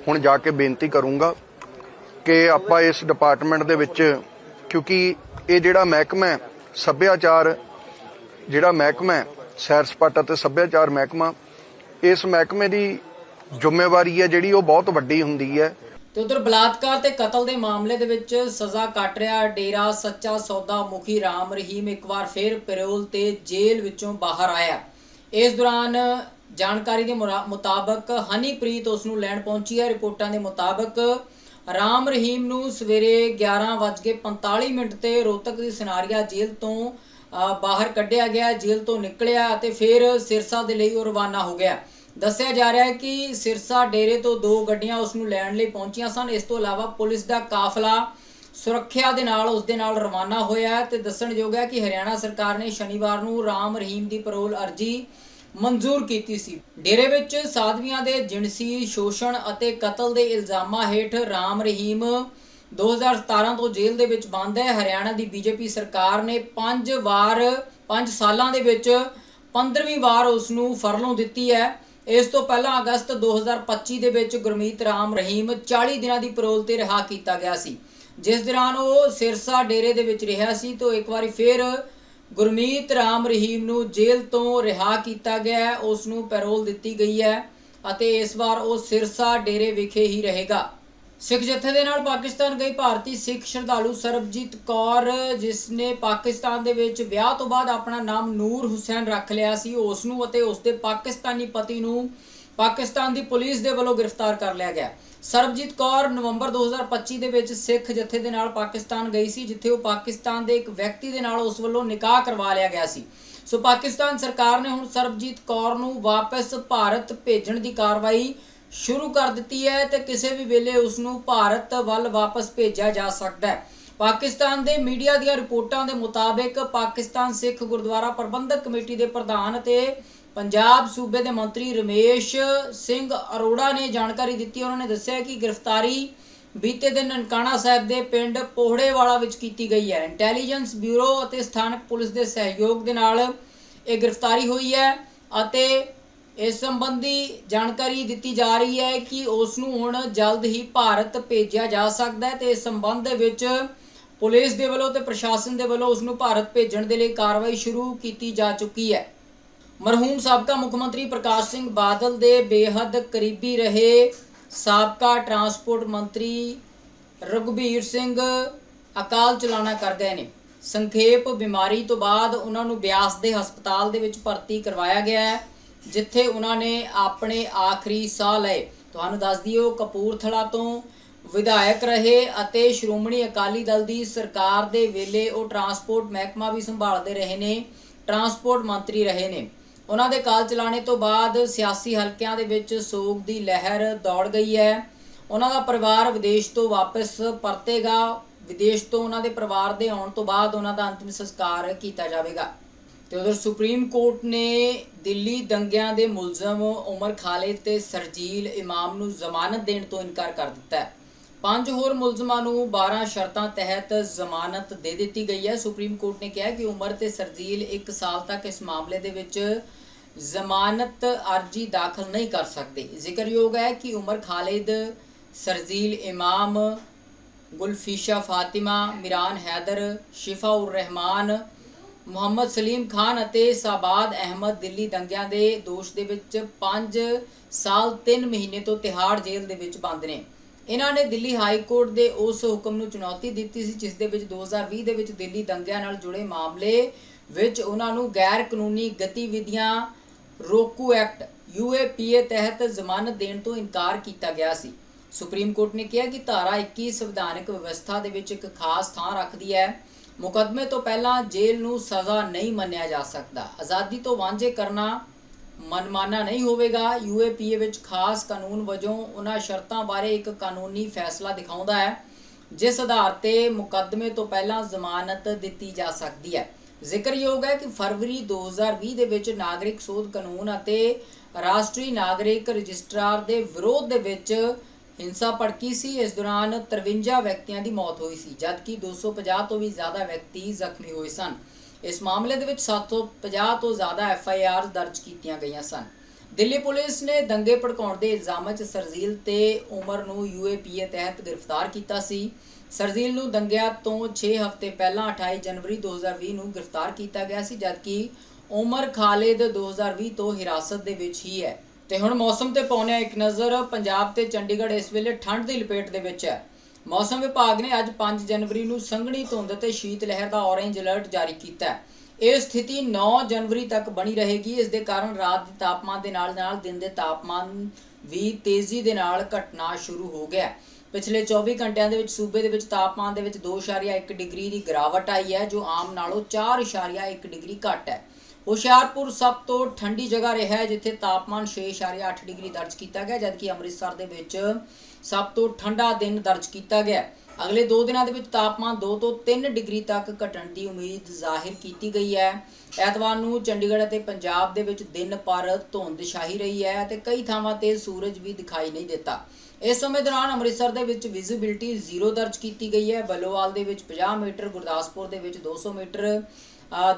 ਹੁਣ ਜਾ ਕੇ ਬੇਨਤੀ ਕਰੂੰਗਾ ਕਿ ਆਪਾਂ ਇਸ ਡਿਪਾਰਟਮੈਂਟ ਦੇ ਵਿੱਚ, ਕਿਉਂਕਿ ਇਹ ਜਿਹੜਾ ਮਹਿਕਮਾ ਹੈ, ਸੱਭਿਆਚਾਰ ਜਿਹੜਾ ਮਹਿਕਮਾ ਹੈ, ਸੈਰ ਸਪਾਟਾ ਤੇ ਸੱਭਿਆਚਾਰ ਮਹਿਕਮਾ, ਇਸ ਮਹਿਕਮੇ ਦੀ ਜ਼ਿੰਮੇਵਾਰੀ ਹੈ ਜਿਹੜੀ ਉਹ ਬਹੁਤ ਵੱਡੀ ਹੁੰਦੀ ਹੈ। ਤੇ ਉਧਰ ਬਲਾਤਕਾਰ ਤੇ ਕਤਲ ਦੇ ਮਾਮਲੇ ਦੇ ਵਿੱਚ ਸਜ਼ਾ ਕੱਟ ਰਿਹਾ ਡੇਰਾ ਸੱਚਾ ਸੌਦਾ ਮੁਖੀ ਰਾਮ ਰਹੀਮ ਇੱਕ ਵਾਰ ਫਿਰ ਪੈਰੋਲ ਤੇ ਜੇਲ੍ਹ ਵਿੱਚੋਂ ਬਾਹਰ ਆਇਆ। ਇਸ ਦੌਰਾਨ ਜਾਣਕਾਰੀ ਦੇ ਮੁਰਾ- ਮੁਤਾਬਕ ਹਨੀਪ੍ਰੀਤ ਉਸ ਨੂੰ ਲੈਣ ਪਹੁੰਚੀ ਹੈ। ਰਿਪੋਰਟਾਂ ਦੇ ਮੁਤਾਬਕ ਰਾਮ ਰਹੀਮ ਨੂੰ ਸਵੇਰੇ 11:45 ਮਿੰਟ ਤੇ ਰੋਹਤਕ ਦੀ ਸਨਾਰੀਆ ਜੇਲ੍ਹ ਤੋਂ ਬਾਹਰ ਕੱਢਿਆ ਗਿਆ, ਜੇਲ੍ਹ ਤੋਂ ਨਿਕਲਿਆ ਅਤੇ ਫਿਰ ਸਿਰਸਾ ਦੇ ਲਈ ਉਹ ਰਵਾਨਾ ਹੋ ਗਿਆ। ਦੱਸਿਆ ਜਾ ਰਿਹਾ ਹੈ ਕਿ ਸਿਰਸਾ ਡੇਰੇ ਤੋਂ ਦੋ ਗੱਡੀਆਂ ਉਸ ਨੂੰ ਲੈਣ ਲਈ ਪਹੁੰਚੀਆਂ ਸਨ। ਇਸ ਤੋਂ ਇਲਾਵਾ ਪੁਲਿਸ ਦਾ ਕਾਫਲਾ ਸੁਰੱਖਿਆ ਦੇ ਨਾਲ, ਉਸ ਦੇ ਨਾਲ ਰਵਾਨਾ ਹੋਇਆ ਹੈ ਤੇ ਦੱਸਣਯੋਗ ਹੈ ਕਿ ਹਰਿਆਣਾ ਸਰਕਾਰ ਨੇ ਸ਼ਨੀਵਾਰ ਨੂੰ ਰਾਮ ਰਹੀਮ ਦੀ ਪਰੋਲ ਅਰਜੀ ਮਨਜ਼ੂਰ ਕੀਤੀ ਸੀ। ਡੇਰੇ ਵਿੱਚ ਸਾਧਵੀਆਂ ਦੇ ਜਿਣਸੀ, ਸ਼ੋਸ਼ਣ ਅਤੇ ਕਤਲ ਦੇ ਇਲਜ਼ਾਮਾਂ ਹੇਠ ਰਾਮ ਰਹੀਮ 2017 ਤੋਂ ਜੇਲ੍ਹ ਦੇ ਵਿੱਚ ਬੰਦ ਹੈ। ਹਰਿਆਣਾ ਦੀ ਬੀਜੇਪੀ ਸਰਕਾਰ ਨੇ 5 ਵਾਰ 5 ਸਾਲਾਂ ਦੇ ਵਿੱਚ 15ਵੀਂ ਵਾਰ ਉਸ ਨੂੰ ਫਰਲੋਂ ਦਿੱਤੀ ਹੈ। ਇਸ ਤੋਂ ਪਹਿਲਾਂ ਅਗਸਤ 2025 ਦੇ ਵਿੱਚ ਗੁਰਮੀਤ ਰਾਮ ਰਹੀਮ 40 ਦਿਨਾਂ ਦੀ ਪਰੋਲ ਤੇ ਰਿਹਾ ਕੀਤਾ ਗਿਆ ਸੀ। ਜਿਸ ਦੌਰਾਨ ਉਹ ਸਿਰਸਾ ਡੇਰੇ ਦੇ ਵਿੱਚ ਰਿਹਾ ਸੀ ਤੋਂ ਇੱਕ ਵਾਰੀ ਫਿਰ ਗੁਰਮੀਤ ਰਾਮ ਰਹੀਮ ਨੂੰ ਜੇਲ੍ਹ ਤੋਂ ਰਿਹਾ ਕੀਤਾ ਗਿਆ ਉਸ ਨੂੰ ਪੈਰੋਲ ਦਿੱਤੀ ਗਈ ਹੈ ਅਤੇ ਇਸ ਵਾਰ ਉਹ ਸਿਰਸਾ ਡੇਰੇ ਵਿਖੇ ਹੀ ਰਹੇਗਾ। ਸਿੱਖ ਜਥੇ ਦੇ ਨਾਲ ਪਾਕਿਸਤਾਨ ਗਈ ਭਾਰਤੀ ਸਿੱਖ ਸ਼ਰਧਾਲੂ ਸਰਬਜੀਤ ਕੌਰ, ਜਿਸ ਨੇ ਪਾਕਿਸਤਾਨ ਦੇ ਵਿੱਚ ਵਿਆਹ ਤੋਂ ਬਾਅਦ ਆਪਣਾ ਨਾਮ ਨੂਰ ਹੁਸੈਨ ਰੱਖ ਲਿਆ ਸੀ ਉਸ ਨੂੰ ਅਤੇ ਉਸ ਦੇ ਪਾਕਿਸਤਾਨੀ ਪਤੀ ਨੂੰ ਪਾਕਿਸਤਾਨ ਦੀ ਪੁਲਿਸ ਦੇ ਵੱਲੋਂ ਗ੍ਰਿਫਤਾਰ ਕਰ ਲਿਆ ਗਿਆ। ਸਰਬਜੀਤ ਕੌਰ ਨਵੰਬਰ 2025 ਦੇ ਵਿੱਚ ਸਿੱਖ ਜਥੇ ਦੇ ਨਾਲ ਪਾਕਿਸਤਾਨ ਗਈ ਸੀ, ਜਿੱਥੇ ਉਹ ਪਾਕਿਸਤਾਨ ਦੇ ਇੱਕ ਵਿਅਕਤੀ ਦੇ ਨਾਲ ਉਸ ਵੱਲੋਂ ਨਿਕਾਹ ਕਰਵਾ ਲਿਆ ਗਿਆ ਸੀ। ਸੋ ਪਾਕਿਸਤਾਨ ਸਰਕਾਰ ਨੇ ਹੁਣ ਸਰਬਜੀਤ ਕੌਰ ਨੂੰ ਵਾਪਸ ਭਾਰਤ ਭੇਜਣ ਦੀ ਕਾਰਵਾਈ ਸ਼ੁਰੂ ਕਰ ਦਿੱਤੀ ਹੈ ਤੇ ਕਿਸੇ ਵੀ ਵੇਲੇ ਉਸ ਨੂੰ ਭਾਰਤ ਵੱਲ ਵਾਪਸ ਭੇਜਿਆ ਜਾ ਸਕਦਾ ਹੈ। ਪਾਕਿਸਤਾਨ ਦੇ ਮੀਡੀਆ ਦੀਆਂ ਰਿਪੋਰਟਾਂ ਦੇ ਮੁਤਾਬਕ ਪਾਕਿਸਤਾਨ ਸਿੱਖ ਗੁਰਦੁਆਰਾ ਪ੍ਰਬੰਧਕ ਕਮੇਟੀ ਦੇ ਪ੍ਰਧਾਨ ਅਤੇ ਪੰਜਾਬ ਸੂਬੇ ਦੇ ਮੰਤਰੀ ਰਮੇਸ਼ ਸਿੰਘ ਅਰੋੜਾ ਨੇ ਜਾਣਕਾਰੀ ਦਿੱਤੀ। ਉਹਨਾਂ ਨੇ ਦੱਸਿਆ ਕਿ ਗ੍ਰਿਫਤਾਰੀ ਬੀਤੇ ਦਿਨ ਨਨਕਾਣਾ ਸਾਹਿਬ ਦੇ ਪਿੰਡ ਪੋਹੜੇਵਾਲਾ ਵਿੱਚ ਕੀਤੀ ਗਈ ਹੈ। ਇੰਟੈਲੀਜੈਂਸ ਬਿਊਰੋ ਅਤੇ ਸਥਾਨਕ ਪੁਲਿਸ ਦੇ ਸਹਿਯੋਗ ਦੇ ਨਾਲ ਇਹ ਗ੍ਰਿਫਤਾਰੀ ਹੋਈ ਹੈ ਅਤੇ ਇਸ ਸੰਬੰਧੀ ਜਾਣਕਾਰੀ ਦਿੱਤੀ ਜਾ ਰਹੀ ਹੈ ਕਿ ਉਸ ਨੂੰ ਹੁਣ ਜਲਦ ਹੀ ਭਾਰਤ ਭੇਜਿਆ ਜਾ ਸਕਦਾ ਹੈ ਤੇ ਇਸ ਸੰਬੰਧ ਦੇ ਵਿੱਚ ਪੁਲਿਸ ਦੇ ਵੱਲੋਂ ਤੇ ਪ੍ਰਸ਼ਾਸਨ ਦੇ ਵੱਲੋਂ ਉਸ ਨੂੰ ਭਾਰਤ ਭੇਜਣ ਦੇ ਲਈ ਕਾਰਵਾਈ ਸ਼ੁਰੂ ਕੀਤੀ ਜਾ ਚੁੱਕੀ ਹੈ। ਮਰਹੂਮ ਸਾਬਕਾ ਮੁੱਖ ਮੰਤਰੀ ਪ੍ਰਕਾਸ਼ ਸਿੰਘ ਬਾਦਲ ਦੇ ਬੇਹੱਦ ਕਰੀਬੀ ਰਹੇ ਸਾਬਕਾ ਟਰਾਂਸਪੋਰਟ ਮੰਤਰੀ ਰਘੁਬੀਰ ਸਿੰਘ ਅਕਾਲ ਚਲਾਣਾ ਕਰ ਗਏ ਨੇ। ਸੰਖੇਪ ਬਿਮਾਰੀ ਤੋਂ ਬਾਅਦ ਉਹਨਾਂ ਨੂੰ ਬਿਆਸ ਦੇ ਹਸਪਤਾਲ ਦੇ ਵਿੱਚ ਭਰਤੀ ਕਰਵਾਇਆ ਗਿਆ ਹੈ, ਜਿੱਥੇ ਉਹਨਾਂ ਨੇ ਆਪਣੇ ਆਖਰੀ ਸਾਹ ਲਏ। ਤੁਹਾਨੂੰ ਦੱਸ ਦਈਓ ਕਪੂਰਥਲਾ ਤੋਂ ਵਿਧਾਇਕ ਰਹੇ ਅਤੇ ਸ਼੍ਰੋਮਣੀ ਅਕਾਲੀ ਦਲ ਦੀ ਸਰਕਾਰ ਦੇ ਵੇਲੇ ਉਹ ਟਰਾਂਸਪੋਰਟ ਮਹਿਕਮਾ ਵੀ ਸੰਭਾਲਦੇ ਰਹੇ ਨੇ, ਟਰਾਂਸਪੋਰਟ ਮੰਤਰੀ ਰਹੇ ਨੇ। ਉਹਨਾਂ ਦੇ ਕਾਲ ਚਲਾਣੇ ਤੋਂ ਬਾਅਦ ਸਿਆਸੀ ਹਲਕਿਆਂ ਦੇ ਵਿੱਚ ਸੋਗ ਦੀ ਲਹਿਰ ਦੌੜ ਗਈ ਹੈ। ਉਹਨਾਂ ਦਾ ਪਰਿਵਾਰ ਵਿਦੇਸ਼ ਤੋਂ ਵਾਪਸ ਪਰਤੇਗਾ। ਵਿਦੇਸ਼ ਤੋਂ ਉਹਨਾਂ ਦੇ ਪਰਿਵਾਰ ਦੇ ਆਉਣ ਤੋਂ ਬਾਅਦ ਉਹਨਾਂ ਦਾ ਅੰਤਿਮ ਸੰਸਕਾਰ ਕੀਤਾ ਜਾਵੇਗਾ। ਤੇ ਉਧਰ ਸੁਪਰੀਮ ਕੋਰਟ ਨੇ ਦਿੱਲੀ ਦੰਗਿਆਂ ਦੇ ਮੁਲਜ਼ਮ ਉਮਰ ਖਾਲਿਦ ਤੇ ਸਰਜੀਲ ਇਮਾਮ ਨੂੰ ਜ਼ਮਾਨਤ ਦੇਣ ਤੋਂ ਇਨਕਾਰ ਕਰ ਦਿੱਤਾ ਹੈ। ਪੰਜ ਹੋਰ ਮੁਲਜ਼ਮਾਂ ਨੂੰ 12 ਸ਼ਰਤਾਂ ਤਹਿਤ ਜ਼ਮਾਨਤ ਦੇ ਦਿੱਤੀ ਗਈ ਹੈ। ਸੁਪਰੀਮ ਕੋਰਟ ਨੇ ਕਿਹਾ ਕਿ ਉਮਰ ਤੇ ਸਰਜੀਲ 1 ਸਾਲ ਤੱਕ ਇਸ ਮਾਮਲੇ ਦੇ ਵਿੱਚ ਜ਼ਮਾਨਤ ਅਰਜੀ ਦਾਖਲ ਨਹੀਂ ਕਰ ਸਕਦੇ। ਜ਼ਿਕਰਯੋਗ ਹੈ ਕਿ ਉਮਰ ਖਾਲਿਦ, ਸਰਜੀਲ ਇਮਾਮ, ਗੁਲਫੀਸ਼ਾ ਫਾਤਿਮਾ, ਮਿਰਾਨ ਹੈਦਰ ਸ਼ਿਫਾਉਰ ਰਹਿਮਾਨ ਮੁਹੰਮਦ ਸਲੀਮ ਖਾਨ ਅਤੇ ਸਾਬਾਦ ਅਹਿਮਦ ਦਿੱਲੀ ਦੰਗਿਆਂ ਦੇ ਦੋਸ਼ ਦੇ ਵਿੱਚ 5 ਸਾਲ 3 ਮਹੀਨੇ ਤੋਂ ਤਿਹਾੜ ਜੇਲ੍ਹ ਦੇ ਵਿੱਚ ਬੰਦ ਨੇ। ਇਹਨਾਂ ਨੇ ਦਿੱਲੀ ਹਾਈ ਕੋਰਟ ਦੇ ਉਸ ਹੁਕਮ ਨੂੰ ਚੁਣੌਤੀ ਦਿੱਤੀ ਸੀ, ਜਿਸ ਦੇ ਵਿੱਚ 2020 ਦੇ ਵਿੱਚ ਦਿੱਲੀ ਦੰਗਿਆਂ ਨਾਲ ਜੁੜੇ ਮਾਮਲੇ ਵਿੱਚ ਉਹਨਾਂ ਨੂੰ ਗੈਰ ਕਾਨੂੰਨੀ ਗਤੀਵਿਧੀਆਂ ਰੋਕੂ ਐਕਟ ਯੂਏਪੀਏ ਤਹਿਤ ਜ਼ਮਾਨਤ ਦੇਣ ਤੋਂ ਇਨਕਾਰ ਕੀਤਾ ਗਿਆ ਸੀ। ਸੁਪਰੀਮ ਕੋਰਟ ਨੇ ਕਿਹਾ ਕਿ ਧਾਰਾ 21 ਸੰਵਿਧਾਨਕ ਵਿਵਸਥਾ ਦੇ ਵਿੱਚ ਇੱਕ ਖਾਸ ਥਾਂ ਰੱਖਦੀ ਹੈ। ਮੁਕੱਦਮੇ ਤੋਂ ਪਹਿਲਾਂ ਜੇਲ੍ਹ ਨੂੰ ਸਜ਼ਾ ਨਹੀਂ ਮੰਨਿਆ ਜਾ ਸਕਦਾ। ਆਜ਼ਾਦੀ ਤੋਂ ਵਾਂਝੇ ਕਰਨਾ ਮਨਮਾਨਾ ਨਹੀਂ ਹੋਵੇਗਾ। ਯੂਏਪੀਏ ਵਿੱਚ ਖਾਸ ਕਾਨੂੰਨ ਵਜੋਂ ਉਹਨਾਂ ਸ਼ਰਤਾਂ ਬਾਰੇ ਇੱਕ ਕਾਨੂੰਨੀ ਫੈਸਲਾ ਦਿਖਾਉਂਦਾ ਹੈ, ਜਿਸ ਆਧਾਰ ਤੇ ਮੁਕੱਦਮੇ ਤੋਂ ਪਹਿਲਾਂ ਜ਼ਮਾਨਤ ਦਿੱਤੀ ਜਾ ਸਕਦੀ ਹੈ। ਜ਼ਿਕਰਯੋਗ ਹੈ ਕਿ ਫਰਵਰੀ 2020 ਦੇ ਵਿੱਚ ਨਾਗਰਿਕ ਸੋਧ ਕਾਨੂੰਨ ਅਤੇ ਰਾਸ਼ਟਰੀ ਨਾਗਰਿਕ ਰਜਿਸਟਰਾਰ ਦੇ ਵਿਰੋਧ ਦੇ ਵਿੱਚ ਹਿੰਸਾ ਭੜਕੀ ਸੀ। ਇਸ ਦੌਰਾਨ 53 ਵਿਅਕਤੀਆਂ ਦੀ ਮੌਤ ਹੋਈ ਸੀ, ਜਦਕਿ 250 ਤੋਂ ਵੀ ਜ਼ਿਆਦਾ ਵਿਅਕਤੀ ਜ਼ਖਮੀ ਹੋਏ ਸਨ। ਇਸ ਮਾਮਲੇ ਦੇ ਵਿੱਚ 750 ਤੋਂ ਜ਼ਿਆਦਾ ਐਫ ਆਈ ਆਰ ਦਰਜ ਕੀਤੀਆਂ ਗਈਆਂ ਸਨ। ਦਿੱਲੀ ਪੁਲਿਸ ਨੇ ਦੰਗੇ ਭੜਕਾਉਣ ਦੇ ਇਲਜ਼ਾਮਾਂ 'ਚ ਸਰਜੀਲ ਤੇ ਉਮਰ ਨੂੰ ਯੂਏਪੀਏ ਤਹਿਤ ਗ੍ਰਿਫਤਾਰ ਕੀਤਾ ਸੀ। ਸਰਜੀਲ ਨੂੰ ਦੰਗਿਆਂ ਤੋਂ 6 ਹਫ਼ਤੇ ਪਹਿਲਾਂ 28 ਜਨਵਰੀ 2020 ਨੂੰ ਗ੍ਰਿਫਤਾਰ ਕੀਤਾ ਗਿਆ ਸੀ, ਜਦਕਿ ਉਮਰ ਖਾਲਿਦ 2020 ਤੋਂ ਹਿਰਾਸਤ ਦੇ ਵਿੱਚ ਹੀ ਹੈ। ਤੇ ਹੁਣ ਮੌਸਮ ਤੇ ਪਾਉਂਦੇ ਇੱਕ ਨਜ਼ਰ, ਪੰਜਾਬ ਤੇ ਚੰਡੀਗੜ੍ਹ ਇਸ ਵੇਲੇ ਠੰਡ ਦੀ ਲਪੇਟ ਦੇ ਵਿੱਚ ਹੈ। ਮੌਸਮ ਵਿਭਾਗ ਨੇ ਅੱਜ 5 ਜਨਵਰੀ ਨੂੰ ਸੰਘਣੀ ਧੁੰਦ ਤੇ ਸ਼ੀਤ ਲਹਿਰ ਦਾ ਔਰੇਂਜ ਅਲਰਟ ਜਾਰੀ ਕੀਤਾ ਹੈ। ਇਹ ਸਥਿਤੀ 9 ਜਨਵਰੀ ਤੱਕ ਬਣੀ ਰਹੇਗੀ। ਇਸ ਦੇ ਕਾਰਨ ਰਾਤ ਦੇ ਤਾਪਮਾਨ ਦੇ ਨਾਲ ਨਾਲ ਦਿਨ ਦੇ ਤਾਪਮਾਨ ਵੀ ਤੇਜ਼ੀ ਦੇ ਨਾਲ ਘਟਣਾ ਸ਼ੁਰੂ ਹੋ ਗਿਆ ਹੈ। ਪਿਛਲੇ 24 ਘੰਟਿਆਂ ਦੇ ਵਿੱਚ ਸੂਬੇ ਦੇ ਵਿੱਚ ਤਾਪਮਾਨ ਦੇ ਵਿੱਚ 2.1 ਡਿਗਰੀ ਦੀ ਗਿਰਾਵਟ ਆਈ ਹੈ, ਜੋ ਆਮ ਨਾਲੋਂ 4.1 ਡਿਗਰੀ ਘੱਟ ਹੈ। ਹੁਸ਼ਿਆਰਪੁਰ ਸਭ ਤੋਂ ਠੰਡੀ ਜਗ੍ਹਾ ਰਿਹਾ ਹੈ, ਜਿੱਥੇ ਤਾਪਮਾਨ 6.8 ਡਿਗਰੀ ਦਰਜ ਕੀਤਾ ਗਿਆ, ਜਦਕਿ ਅੰਮ੍ਰਿਤਸਰ ਦੇ ਵਿੱਚ ਸਭ ਤੋਂ ਠੰਡਾ ਦਿਨ ਦਰਜ ਕੀਤਾ ਗਿਆ। ਅਗਲੇ 2 ਦਿਨਾਂ ਦੇ ਵਿੱਚ ਤਾਪਮਾਨ 2 ਤੋਂ 3 ਡਿਗਰੀ ਤੱਕ ਘਟਣ ਦੀ ਉਮੀਦ ਜ਼ਾਹਿਰ ਕੀਤੀ ਗਈ ਹੈ। ਐਤਵਾਰ ਨੂੰ ਚੰਡੀਗੜ੍ਹ ਅਤੇ ਪੰਜਾਬ ਦੇ ਵਿੱਚ ਦਿਨ ਪਰ ਧੁੰਦ ਛਾਈ ਰਹੀ ਹੈ ਤੇ ਕਈ ਥਾਵਾਂ ਤੇ ਸੂਰਜ ਵੀ ਦਿਖਾਈ ਨਹੀਂ ਦਿੱਤਾ। ਇਸ ਸਮੇਂ ਦੌਰਾਨ ਅੰਮ੍ਰਿਤਸਰ ਦੇ ਵਿੱਚ ਵਿਜ਼ਿਬਿਲਟੀ ਜ਼ੀਰੋ ਦਰਜ ਕੀਤੀ ਗਈ ਹੈ। ਬੱਲੋਵਾਲ ਦੇ ਵਿੱਚ 50 ਮੀਟਰ, ਗੁਰਦਾਸਪੁਰ ਦੇ ਵਿੱਚ 200 ਮੀਟਰ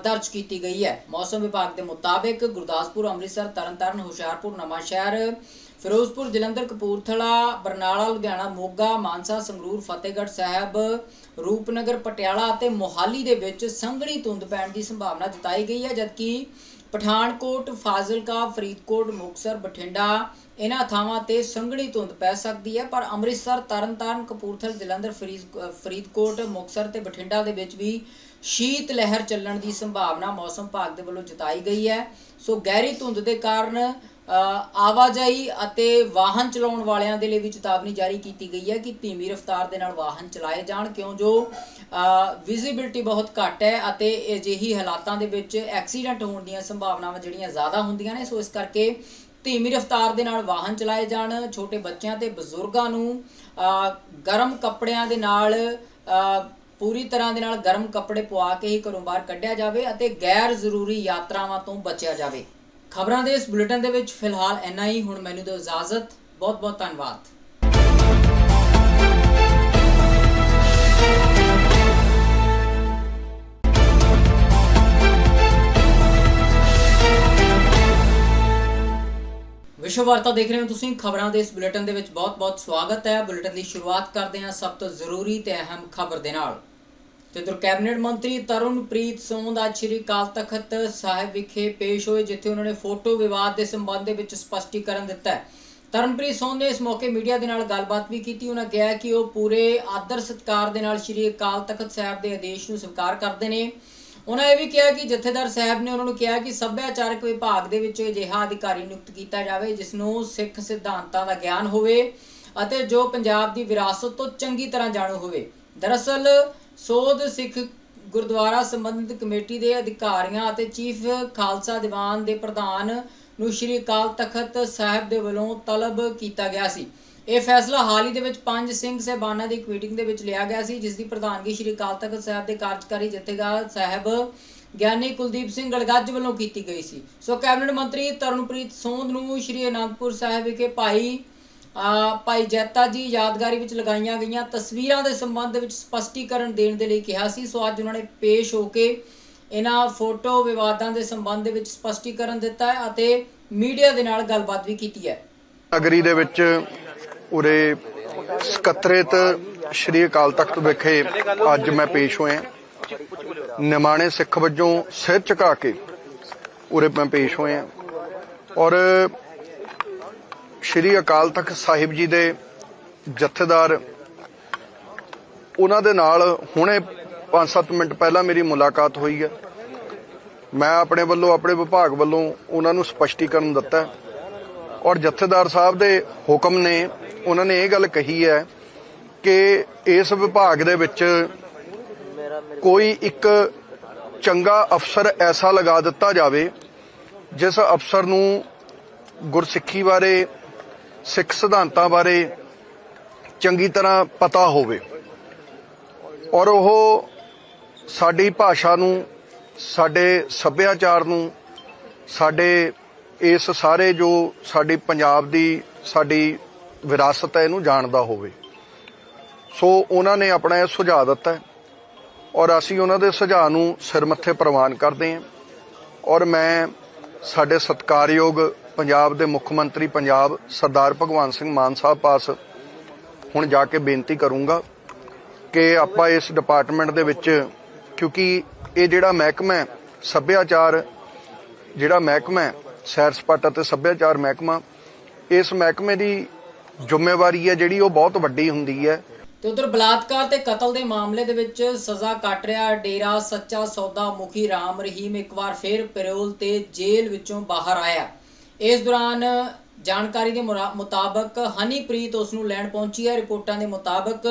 ਦਰਜ ਕੀਤੀ ਗਈ ਹੈ। ਮੌਸਮ ਵਿਭਾਗ ਦੇ ਮੁਤਾਬਿਕ ਗੁਰਦਾਸਪੁਰ, ਅੰਮ੍ਰਿਤਸਰ, ਤਰਨਤਾਰਨ, ਹੁਸ਼ਿਆਰਪੁਰ, ਨਵਾਂਸ਼ਹਿਰ, ਫਿਰੋਜ਼ਪੁਰ, ਜਲੰਧਰ, ਕਪੂਰਥਲਾ, ਬਰਨਾਲਾ, ਲੁਧਿਆਣਾ, ਮੋਗਾ, ਮਾਨਸਾ, ਸੰਗਰੂਰ, ਫਤਿਹਗੜ੍ਹ ਸਾਹਿਬ, ਰੂਪਨਗਰ, ਪਟਿਆਲਾ ਅਤੇ ਮੋਹਾਲੀ ਦੇ ਵਿੱਚ ਸੰਘਣੀ ਧੁੰਦ ਪੈਣ ਦੀ ਸੰਭਾਵਨਾ ਜਤਾਈ ਗਈ ਹੈ। ਜਦਕਿ ਪਠਾਨਕੋਟ, ਫਾਜ਼ਿਲਕਾ, ਫਰੀਦਕੋਟ ਮੁਕਸਰ ਬਠਿੰਡਾ ਇਹਨਾਂ ਥਾਵਾਂ ਤੇ ਸੰਘਣੀ ਧੁੰਦ ਪੈ ਸਕਦੀ ਹੈ, ਪਰ ਅੰਮ੍ਰਿਤਸਰ, ਤਰਨਤਾਰਨ, ਕਪੂਰਥਲਾ, ਜਲੰਧਰ ਫਰੀਦ- ਫਰੀਦਕੋਟ ਮੁਕਸਰ ਤੇ ਬਠਿੰਡਾ ਦੇ ਵਿੱਚ ਵੀ ਸ਼ੀਤ ਲਹਿਰ ਚੱਲਣ ਦੀ ਸੰਭਾਵਨਾ ਮੌਸਮ ਵਿਭਾਗ ਦੇ ਵੱਲੋਂ ਜਤਾਈ ਗਈ ਹੈ। ਸੋ ਗਹਿਰੀ ਧੁੰਦ ਦੇ ਕਾਰਨ ਆਵਾਜਾਈ ਅਤੇ ਵਾਹਨ ਚਲਾਉਣ ਵਾਲਿਆਂ ਦੇ ਲਈ ਵੀ ਚੇਤਾਵਨੀ ਜਾਰੀ ਕੀਤੀ ਗਈ ਹੈ ਕਿ ਧੀਮੀ ਰਫ਼ਤਾਰ ਦੇ ਨਾਲ ਵਾਹਨ ਚਲਾਏ ਜਾਣ, ਕਿਉਂ ਜੋ ਵਿਜ਼ਿਬਿਲਟੀ ਬਹੁਤ ਘੱਟ ਹੈ ਅਤੇ ਅਜਿਹੀ ਹਾਲਾਤਾਂ ਦੇ ਵਿੱਚ ਐਕਸੀਡੈਂਟ ਹੋਣ ਦੀਆਂ ਸੰਭਾਵਨਾਵਾਂ ਜਿਹੜੀਆਂ ਜ਼ਿਆਦਾ ਹੁੰਦੀਆਂ ਨੇ, ਸੋ ਇਸ ਕਰਕੇ ਧੀਮੀ ਰਫ਼ਤਾਰ ਦੇ ਨਾਲ ਵਾਹਨ ਚਲਾਏ ਜਾਣ, ਛੋਟੇ ਬੱਚਿਆਂ ਤੇ ਬਜ਼ੁਰਗਾਂ ਨੂੰ ਗਰਮ ਕੱਪੜਿਆਂ ਦੇ ਨਾਲ ਪੂਰੀ ਤਰ੍ਹਾਂ ਦੇ ਨਾਲ ਗਰਮ ਕੱਪੜੇ ਪਵਾ ਕੇ ਹੀ ਘਰੋਂ ਬਾਹਰ ਕੱਢਿਆ ਜਾਵੇ ਅਤੇ ਗੈਰ ਜ਼ਰੂਰੀ ਯਾਤਰਾਵਾਂ ਤੋਂ ਬਚਿਆ ਜਾਵੇ। ਖਬਰਾਂ ਦੇ ਇਸ ਬੁਲੇਟਿਨ ਦੇ ਵਿੱਚ ਫਿਲਹਾਲ ਇੰਨਾ ਹੀ। ਹੁਣ ਮੈਨੂੰ ਦਿਓ ਇਜਾਜ਼ਤ। ਬਹੁਤ ਬਹੁਤ ਧੰਨਵਾਦ। ਵਿਸ਼ਵ ਵਾਰਤਾ ਦੇਖ ਰਹੇ ਹੋ ਤੁਸੀਂ, ਖਬਰਾਂ ਦੇ ਇਸ ਬੁਲੇਟਿਨ ਦੇ ਵਿੱਚ ਬਹੁਤ-ਬਹੁਤ ਸਵਾਗਤ ਹੈ। ਬੁਲੇਟਿਨ ਦੀ ਸ਼ੁਰੂਆਤ ਕਰਦੇ ਹਾਂ ਸਭ ਤੋਂ ਜ਼ਰੂਰੀ ਤੇ ਅਹਿਮ ਖਬਰ ਦੇ ਨਾਲ। ਤੇ ਦਰ ਕੈਬਨਿਟ ਮੰਤਰੀ ਤਰੁਣਪ੍ਰੀਤ ਸੋਂਦ ਅੱਜ ਸ਼੍ਰੀ ਅਕਾਲ ਤਖਤ ਸਾਹਿਬ ਵਿਖੇ ਪੇਸ਼ ਹੋਏ, ਜਿੱਥੇ ਉਹਨਾਂ ਨੇ ਫੋਟੋ ਵਿਵਾਦ ਦੇ ਸੰਬੰਧ ਦੇ ਵਿੱਚ ਸਪਸ਼ਟੀਕਰਨ ਦਿੱਤਾ ਹੈ। ਤਰਨਪ੍ਰੀਤ ਸੋਂਦ ਨੇ ਇਸ ਮੌਕੇ ਮੀਡੀਆ ਦੇ ਨਾਲ ਗੱਲਬਾਤ ਵੀ ਕੀਤੀ। ਉਹਨਾਂ ਕਿਹਾ ਕਿ ਉਹ ਪੂਰੇ ਆਦਰ ਸਤਿਕਾਰ ਦੇ ਨਾਲ ਸ਼੍ਰੀ ਅਕਾਲ ਤਖਤ ਸਾਹਿਬ ਦੇ ਆਦੇਸ਼ ਨੂੰ ਸਵੀਕਾਰ ਕਰਦੇ ਨੇ। ਉਹਨਾਂ ਇਹ ਵੀ ਕਿਹਾ ਕਿ ਜਥੇਦਾਰ ਸਾਹਿਬ ਨੇ ਉਹਨਾਂ ਨੂੰ ਕਿਹਾ ਕਿ ਸੱਭਿਆਚਾਰਕ ਵਿਭਾਗ ਦੇ ਵਿੱਚ ਅਜਿਹਾ ਅਧਿਕਾਰੀ ਨਿਯੁਕਤ ਕੀਤਾ ਜਾਵੇ ਜਿਸ ਨੂੰ ਸਿੱਖ ਸਿਧਾਂਤਾਂ ਦਾ ਗਿਆਨ ਹੋਵੇ ਅਤੇ ਜੋ ਪੰਜਾਬ ਦੀ ਵਿਰਾਸਤ ਤੋਂ ਚੰਗੀ ਤਰ੍ਹਾਂ ਜਾਣੂ ਹੋਵੇ। ਦਰਅਸਲ, ਸੋਧ ਸਿੱਖ ਗੁਰਦੁਆਰਾ ਸੰਬੰਧਿਤ ਕਮੇਟੀ ਦੇ ਅਧਿਕਾਰੀਆਂ ਅਤੇ ਚੀਫ ਖਾਲਸਾ ਦੀਵਾਨ ਦੇ ਪ੍ਰਧਾਨ ਨੂੰ ਸ਼੍ਰੀ ਅਕਾਲ ਤਖਤ ਸਾਹਿਬ ਦੇ ਵੱਲੋਂ ਤਲਬ ਕੀਤਾ ਗਿਆ ਸੀ। ਇਹ ਫੈਸਲਾ ਹਾਲ ਹੀ ਦੇ ਵਿੱਚ ਪੰਜ ਸਿੰਘ ਸਹਿਬਾਨਾਂ ਦੀ ਇੱਕ ਮੀਟਿੰਗ ਦੇ ਵਿੱਚ ਲਿਆ ਗਿਆ ਸੀ, ਜਿਸ ਦੀ ਪ੍ਰਧਾਨਗੀ ਸ਼੍ਰੀ ਅਕਾਲ ਤਖਤ ਸਾਹਿਬ ਦੇ ਕਾਰਜਕਾਰੀ ਜਥੇਦਾਰ ਸਾਹਿਬ ਗਿਆਨੀ ਕੁਲਦੀਪ ਸਿੰਘ ਗੜਗੱਜ ਵੱਲੋਂ ਕੀਤੀ ਗਈ ਸੀ। ਸੋ ਕੈਬਨਿਟ ਮੰਤਰੀ ਤਰਨਪ੍ਰੀਤ ਸੋਂਦ ਨੂੰ ਸ਼੍ਰੀ ਅਨੰਦਪੁਰ ਸਾਹਿਬ ਵਿਖੇ ਭਾਈ ਭਾਈ ਜੈਤਾ ਜੀ ਯਾਦਗਾਰੀ ਵਿੱਚ ਲਗਾਈਆਂ ਗਈਆਂ ਤਸਵੀਰਾਂ ਦੇ ਸੰਬੰਧ ਵਿੱਚ ਸਪਸ਼ਟੀਕਰਨ ਦੇਣ ਦੇ ਲਈ ਕਿਹਾ ਸੀ। ਸੋ ਅੱਜ ਉਹਨਾਂ ਨੇ ਪੇਸ਼ ਹੋ ਕੇ ਇਹਨਾਂ ਫੋਟੋ ਵਿਵਾਦਾਂ ਦੇ ਸੰਬੰਧ ਦੇ ਵਿੱਚ ਸਪਸ਼ਟੀਕਰਨ ਦਿੱਤਾ ਹੈ ਅਤੇ ਮੀਡੀਆ ਦੇ ਨਾਲ ਗੱਲਬਾਤ ਵੀ ਕੀਤੀ ਹੈ। ਨਗਰੀ ਦੇ ਵਿੱਚ ਉਰੇ ਸਕੱਤਰੇਤ ਸ਼੍ਰੀ ਅਕਾਲ ਤਖਤ ਵਿਖੇ ਅੱਜ ਮੈਂ ਪੇਸ਼ ਹੋਇਆ। ਨਿਮਾਣੇ ਸਿੱਖ ਵਜੋਂ ਸਿਰ ਝੁਕਾ ਕੇ ਉਰੇ ਮੈਂ ਪੇਸ਼ ਹੋਇਆ। ਔਰ ਸ਼੍ਰੀ ਅਕਾਲ ਤਖਤ ਸਾਹਿਬ ਜੀ ਦੇ ਜਥੇਦਾਰ, ਉਹਨਾਂ ਦੇ ਨਾਲ ਹੁਣੇ 5-7 ਮਿੰਟ ਪਹਿਲਾਂ ਮੇਰੀ ਮੁਲਾਕਾਤ ਹੋਈ ਹੈ। ਮੈਂ ਆਪਣੇ ਵੱਲੋਂ, ਆਪਣੇ ਵਿਭਾਗ ਵੱਲੋਂ ਉਹਨਾਂ ਨੂੰ ਸਪਸ਼ਟੀਕਰਨ ਦਿੱਤਾ ਔਰ ਜਥੇਦਾਰ ਸਾਹਿਬ ਦੇ ਹੁਕਮ ਨੇ, ਉਹਨਾਂ ਨੇ ਇਹ ਗੱਲ ਕਹੀ ਹੈ ਕਿ ਇਸ ਵਿਭਾਗ ਦੇ ਵਿੱਚ ਕੋਈ ਇੱਕ ਚੰਗਾ ਅਫਸਰ ਐਸਾ ਲਗਾ ਦਿੱਤਾ ਜਾਵੇ, ਜਿਸ ਅਫਸਰ ਨੂੰ ਗੁਰਸਿੱਖੀ ਬਾਰੇ, ਸਿੱਖ ਸਿਧਾਂਤਾਂ ਬਾਰੇ ਚੰਗੀ ਤਰ੍ਹਾਂ ਪਤਾ ਹੋਵੇ। ਔਰ ਉਹ ਸਾਡੀ ਭਾਸ਼ਾ ਨੂੰ, ਸਾਡੇ ਸੱਭਿਆਚਾਰ ਨੂੰ, ਸਾਡੇ ਇਸ ਸਾਰੇ ਜੋ ਸਾਡੀ ਪੰਜਾਬ ਦੀ ਸਾਡੀ ਵਿਰਾਸਤ ਹੈ, ਇਹਨੂੰ ਜਾਣਦਾ ਹੋਵੇ। ਸੋ ਉਹਨਾਂ ਨੇ ਆਪਣਾ ਇਹ ਸੁਝਾਅ ਦਿੱਤਾ ਹੈ ਔਰ ਅਸੀਂ ਉਹਨਾਂ ਦੇ ਸੁਝਾਅ ਨੂੰ ਸਿਰ ਮੱਥੇ ਪ੍ਰਵਾਨ ਕਰਦੇ ਹਾਂ। ਔਰ ਮੈਂ ਸਾਡੇ ਸਤਿਕਾਰਯੋਗ ਪੰਜਾਬ ਦੇ ਮੁੱਖ ਮੰਤਰੀ ਪੰਜਾਬ ਸਰਦਾਰ ਭਗਵੰਤ ਸਿੰਘ ਮਾਨ ਸਾਹਿਬ ਪਾਸ ਹੁਣ ਜਾ ਕੇ ਬੇਨਤੀ ਕਰੂੰਗਾ ਕਿ ਆਪਾਂ ਇਸ ਡਿਪਾਰਟਮੈਂਟ ਦੇ ਵਿੱਚ, ਕਿਉਂਕਿ ਇਹ ਜਿਹੜਾ ਮਹਿਕਮਾ ਹੈ, ਸੱਭਿਆਚਾਰ ਜਿਹੜਾ ਮਹਿਕਮਾ ਹੈ ਸੈਰ ਸਪਾਟਾ ਤੇ ਸੱਭਿਆਚਾਰ ਮਹਿਕਮਾ, ਇਸ ਮਹਿਕਮੇ ਦੀ ਜ਼ਿੰਮੇਵਾਰੀ ਹੈ ਜਿਹੜੀ ਉਹ ਬਹੁਤ ਵੱਡੀ ਹੁੰਦੀ ਹੈ। ਤੇ ਉਧਰ ਬਲਾਤਕਾਰ ਤੇ ਕਤਲ ਦੇ ਮਾਮਲੇ ਦੇ ਵਿੱਚ ਸਜ਼ਾ ਕੱਟ ਰਿਹਾ ਡੇਰਾ ਸੱਚਾ ਸੌਦਾ ਮੁਖੀ ਰਾਮ ਰਹੀਮ ਇੱਕ ਵਾਰ ਫਿਰ ਪੈਰੋਲ ਤੇ ਜੇਲ੍ਹ ਵਿੱਚੋਂ ਬਾਹਰ ਆਇਆ। ਇਸ ਦੌਰਾਨ ਜਾਣਕਾਰੀ ਦੇ ਮੁਤਾਬਕ ਹਨੀਪ੍ਰੀਤ ਉਸ ਨੂੰ ਲੈਣ ਪਹੁੰਚੀ ਹੈ। ਰਿਪੋਰਟਾਂ ਦੇ ਮੁਤਾਬਕ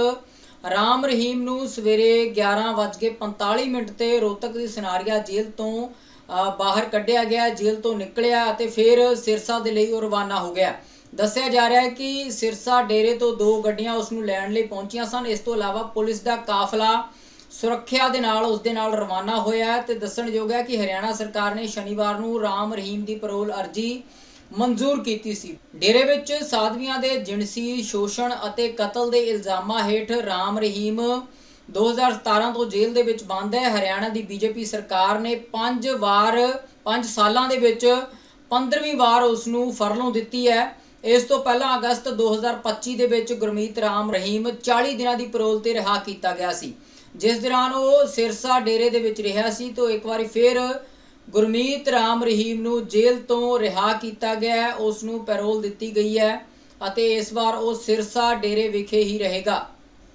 ਰਾਮ ਰਹੀਮ ਨੂੰ ਸਵੇਰੇ 11:45 ਮਿੰਟ ਤੇ ਰੋਤਕ ਦੀ ਸਿਨਾਰੀਆ ਜੇਲ੍ਹ ਤੋਂ ਬਾਹਰ ਕੱਢਿਆ ਗਿਆ, ਜੇਲ੍ਹ ਤੋਂ ਨਿਕਲਿਆ ਅਤੇ ਫਿਰ ਸਿਰਸਾ ਦੇ ਲਈ ਉਹ ਰਵਾਨਾ ਹੋ ਗਿਆ। ਦੱਸਿਆ ਜਾ ਰਿਹਾ ਹੈ ਕਿ ਸਿਰਸਾ ਡੇਰੇ ਤੋਂ ਦੋ ਗੱਡੀਆਂ ਉਸ ਨੂੰ ਲੈਣ ਲਈ ਪਹੁੰਚੀਆਂ ਸਨ। ਇਸ ਤੋਂ ਇਲਾਵਾ ਪੁਲਿਸ ਦਾ ਕਾਫਲਾ ਸੁਰੱਖਿਆ ਦੇ ਨਾਲ ਉਸ ਦੇ ਨਾਲ ਰਵਾਨਾ ਹੋਇਆ ਹੈ ਤੇ ਦੱਸਣਯੋਗ ਹੈ ਕਿ ਹਰਿਆਣਾ ਸਰਕਾਰ ਨੇ ਸ਼ਨੀਵਾਰ ਨੂੰ ਰਾਮ ਰਹੀਮ ਦੀ ਪਰੋਲ ਅਰਜੀ ਮਨਜ਼ੂਰ ਕੀਤੀ ਸੀ। ਡੇਰੇ ਵਿੱਚ ਸਾਧਵੀਆਂ ਦੇ ਜਿਣਸੀ, ਸ਼ੋਸ਼ਣ ਅਤੇ ਕਤਲ ਦੇ ਇਲਜ਼ਾਮਾਂ ਹੇਠ ਰਾਮ ਰਹੀਮ 2017 ਤੋਂ ਜੇਲ੍ਹ ਦੇ ਵਿੱਚ ਬੰਦ ਹੈ। ਹਰਿਆਣਾ ਦੀ ਬੀਜੇਪੀ ਸਰਕਾਰ ਨੇ 5 ਵਾਰ 5 ਸਾਲਾਂ ਦੇ ਵਿੱਚ 15ਵੀਂ ਵਾਰ ਉਸ ਨੂੰ ਫਰਲੋਂ ਦਿੱਤੀ ਹੈ। ਇਸ ਤੋਂ ਪਹਿਲਾਂ ਅਗਸਤ 2025 ਦੇ ਵਿੱਚ ਗੁਰਮੀਤ ਰਾਮ ਰਹੀਮ 40 ਦਿਨਾਂ ਦੀ ਪੈਰੋਲ ਤੇ ਰਿਹਾ ਕੀਤਾ ਗਿਆ ਸੀ। ਜਿਸ ਦੌਰਾਨ ਉਹ ਸਿਰਸਾ ਡੇਰੇ ਦੇ ਵਿੱਚ ਰਿਹਾ ਸੀ ਤੋਂ ਇੱਕ ਵਾਰੀ ਫਿਰ ਗੁਰਮੀਤ ਰਾਮ ਰਹੀਮ ਨੂੰ ਜੇਲ੍ਹ ਤੋਂ ਰਿਹਾ ਕੀਤਾ ਗਿਆ ਉਸ ਨੂੰ ਪੈਰੋਲ ਦਿੱਤੀ ਗਈ ਹੈ ਅਤੇ ਇਸ ਵਾਰ ਉਹ ਸਿਰਸਾ ਡੇਰੇ ਵਿਖੇ ਹੀ ਰਹੇਗਾ।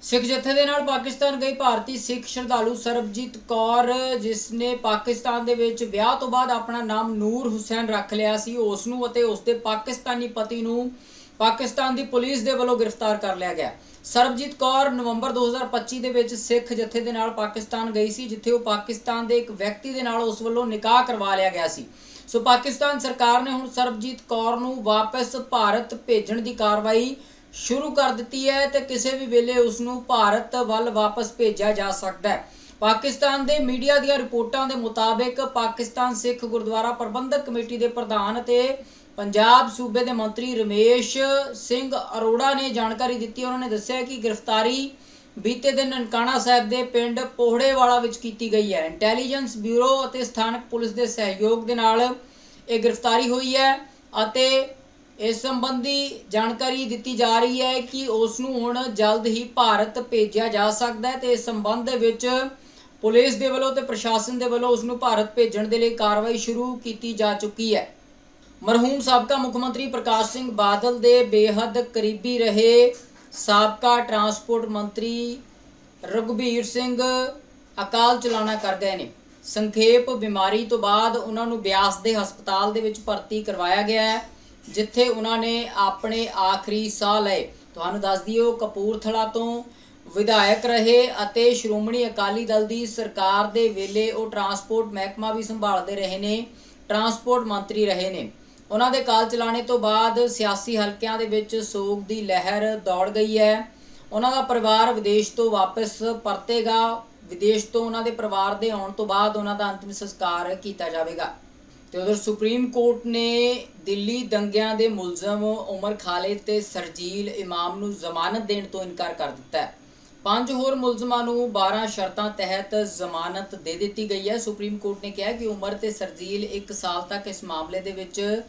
ਸਿੱਖ ਜਥੇ ਦੇ ਨਾਲ ਪਾਕਿਸਤਾਨ ਗਈ, ਭਾਰਤੀ ਸਿੱਖ ਸ਼ਰਧਾਲੂ ਸਰਬਜੀਤ ਕੌਰ ਜਿਸ ਨੇ ਪਾਕਿਸਤਾਨ ਦੇ ਵਿੱਚ ਵਿਆਹ ਤੋਂ ਬਾਅਦ ਆਪਣਾ ਨਾਮ ਨੂਰ ਹੁਸੈਨ ਰੱਖ ਲਿਆ ਸੀ ਉਸ ਨੂੰ ਅਤੇ ਉਸ ਦੇ ਪਾਕਿਸਤਾਨੀ ਪਤੀ ਨੂੰ ਪਾਕਿਸਤਾਨ ਦੀ ਪੁਲਿਸ ਦੇ ਵੱਲੋਂ ਗ੍ਰਿਫਤਾਰ ਕਰ ਲਿਆ ਗਿਆ। ਸਰਬਜੀਤ ਕੌਰ ਨਵੰਬਰ 2025 ਦੇ ਵਿੱਚ ਸਿੱਖ ਜਥੇ ਦੇ ਨਾਲ ਪਾਕਿਸਤਾਨ ਗਈ ਸੀ, ਜਿੱਥੇ ਉਹ ਪਾਕਿਸਤਾਨ ਦੇ ਇੱਕ ਵਿਅਕਤੀ ਦੇ ਨਾਲ ਉਸ ਵੱਲੋਂ ਨਿਕਾਹ ਕਰਵਾ ਲਿਆ ਗਿਆ ਸੀ। ਸੋ ਪਾਕਿਸਤਾਨ ਸਰਕਾਰ ਨੇ ਹੁਣ ਸਰਬਜੀਤ ਕੌਰ ਨੂੰ ਵਾਪਸ ਭਾਰਤ ਭੇਜਣ ਦੀ ਕਾਰਵਾਈ ਸ਼ੁਰੂ ਕਰ ਦਿੱਤੀ ਹੈ ਤੇ ਕਿਸੇ ਵੀ ਵੇਲੇ ਉਸ ਨੂੰ ਭਾਰਤ ਵੱਲ ਵਾਪਸ ਭੇਜਿਆ ਜਾ ਸਕਦਾ ਹੈ। ਪਾਕਿਸਤਾਨ ਦੇ ਮੀਡੀਆ ਦੀਆਂ ਰਿਪੋਰਟਾਂ ਦੇ ਮੁਤਾਬਕ ਪਾਕਿਸਤਾਨ ਸਿੱਖ ਗੁਰਦੁਆਰਾ ਪ੍ਰਬੰਧਕ ਕਮੇਟੀ ਦੇ ਪ੍ਰਧਾਨ ਅਤੇ ਪੰਜਾਬ ਸੂਬੇ ਦੇ ਮੰਤਰੀ ਰਮੇਸ਼ ਸਿੰਘ ਅਰੋੜਾ ਨੇ ਜਾਣਕਾਰੀ ਦਿੱਤੀ। ਉਹਨਾਂ ਨੇ ਦੱਸਿਆ ਕਿ ਗ੍ਰਿਫਤਾਰੀ ਬੀਤੇ ਦਿਨ ਨਨਕਾਣਾ ਸਾਹਿਬ ਦੇ ਪਿੰਡ ਪੋਹੜੇਵਾਲਾ ਵਿੱਚ ਕੀਤੀ ਗਈ ਹੈ। ਇੰਟੈਲੀਜੈਂਸ ਬਿਊਰੋ ਅਤੇ ਸਥਾਨਕ ਪੁਲਿਸ ਦੇ ਸਹਿਯੋਗ ਦੇ ਨਾਲ ਇਹ ਗ੍ਰਿਫਤਾਰੀ ਹੋਈ ਹੈ ਅਤੇ ਇਸ ਸੰਬੰਧੀ ਜਾਣਕਾਰੀ ਦਿੱਤੀ ਜਾ ਰਹੀ ਹੈ ਕਿ ਉਸ ਨੂੰ ਹੁਣ ਜਲਦ ਹੀ ਭਾਰਤ ਭੇਜਿਆ ਜਾ ਸਕਦਾ ਹੈ ਤੇ ਇਸ ਸੰਬੰਧ ਦੇ ਵਿੱਚ ਪੁਲਿਸ ਦੇ ਵੱਲੋਂ ਤੇ ਪ੍ਰਸ਼ਾਸਨ ਦੇ ਵੱਲੋਂ ਉਸ ਨੂੰ ਭਾਰਤ ਭੇਜਣ ਦੇ ਲਈ ਕਾਰਵਾਈ ਸ਼ੁਰੂ ਕੀਤੀ ਜਾ ਚੁੱਕੀ ਹੈ। ਮਰਹੂਮ ਸਾਬਕਾ ਮੁੱਖ ਮੰਤਰੀ ਪ੍ਰਕਾਸ਼ ਸਿੰਘ ਬਾਦਲ ਦੇ ਬੇਹੱਦ ਕਰੀਬੀ ਰਹੇ ਸਾਬਕਾ ਟਰਾਂਸਪੋਰਟ ਮੰਤਰੀ ਰਘੁਬੀਰ ਸਿੰਘ ਅਕਾਲ ਚਲਾਣਾ ਕਰ ਗਏ ਨੇ। ਸੰਖੇਪ ਬਿਮਾਰੀ ਤੋਂ ਬਾਅਦ ਉਹਨਾਂ ਨੂੰ ਬਿਆਸ ਦੇ ਹਸਪਤਾਲ ਦੇ ਵਿੱਚ ਭਰਤੀ ਕਰਵਾਇਆ ਗਿਆ ਹੈ। ਜਿੱਥੇ ਉਹਨਾਂ ਨੇ ਆਪਣੇ ਆਖਰੀ ਸਾਹ ਲਏ। ਤੁਹਾਨੂੰ ਦੱਸ ਦਿਓ, ਕਪੂਰਥਲਾ ਤੋਂ ਵਿਧਾਇਕ ਰਹੇ ਅਤੇ ਸ਼੍ਰੋਮਣੀ ਅਕਾਲੀ ਦਲ ਦੀ ਸਰਕਾਰ ਦੇ ਵੇਲੇ ਉਹ ਟਰਾਂਸਪੋਰਟ ਮਹਿਕਮਾ ਵੀ ਸੰਭਾਲਦੇ ਰਹੇ ਨੇ, ਟਰਾਂਸਪੋਰਟ ਮੰਤਰੀ ਰਹੇ ਨੇ। ਉਹਨਾਂ ਦੇ ਕਾਲ ਚਲਾਣੇ ਤੋਂ ਬਾਅਦ ਸਿਆਸੀ ਹਲਕਿਆਂ ਦੇ ਵਿੱਚ ਸੋਗ ਦੀ ਲਹਿਰ ਦੌੜ ਗਈ ਹੈ। ਉਹਨਾਂ ਦਾ ਪਰਿਵਾਰ ਵਿਦੇਸ਼ ਤੋਂ ਵਾਪਸ ਪਰਤੇਗਾ। ਵਿਦੇਸ਼ ਤੋਂ ਉਹਨਾਂ ਦੇ ਪਰਿਵਾਰ ਦੇ ਆਉਣ ਤੋਂ ਬਾਅਦ ਉਹਨਾਂ ਦਾ ਅੰਤਿਮ ਸੰਸਕਾਰ ਕੀਤਾ ਜਾਵੇਗਾ। ਤੇ ਉਧਰ ਸੁਪਰੀਮ ਕੋਰਟ ਨੇ ਦਿੱਲੀ ਦੰਗਿਆਂ ਦੇ ਮੁਲਜ਼ਮ ਉਮਰ ਖਾਲਿਦ ਤੇ ਸਰਜੀਲ ਇਮਾਮ ਨੂੰ ਜ਼ਮਾਨਤ ਦੇਣ ਤੋਂ ਇਨਕਾਰ ਕਰ ਦਿੱਤਾ ਹੈ। ਪੰਜ ਹੋਰ ਮੁਲਜ਼ਮਾਂ ਨੂੰ 12 ਸ਼ਰਤਾਂ ਤਹਿਤ ਜ਼ਮਾਨਤ ਦੇ ਦਿੱਤੀ ਗਈ ਹੈ। ਸੁਪਰੀਮ ਕੋਰਟ ਨੇ ਕਿਹਾ ਕਿ ਉਮਰ ਤੇ ਸਰਜੀਲ 1 ਸਾਲ ਤੱਕ ਇਸ ਮਾਮਲੇ ਦੇ ਵਿੱਚ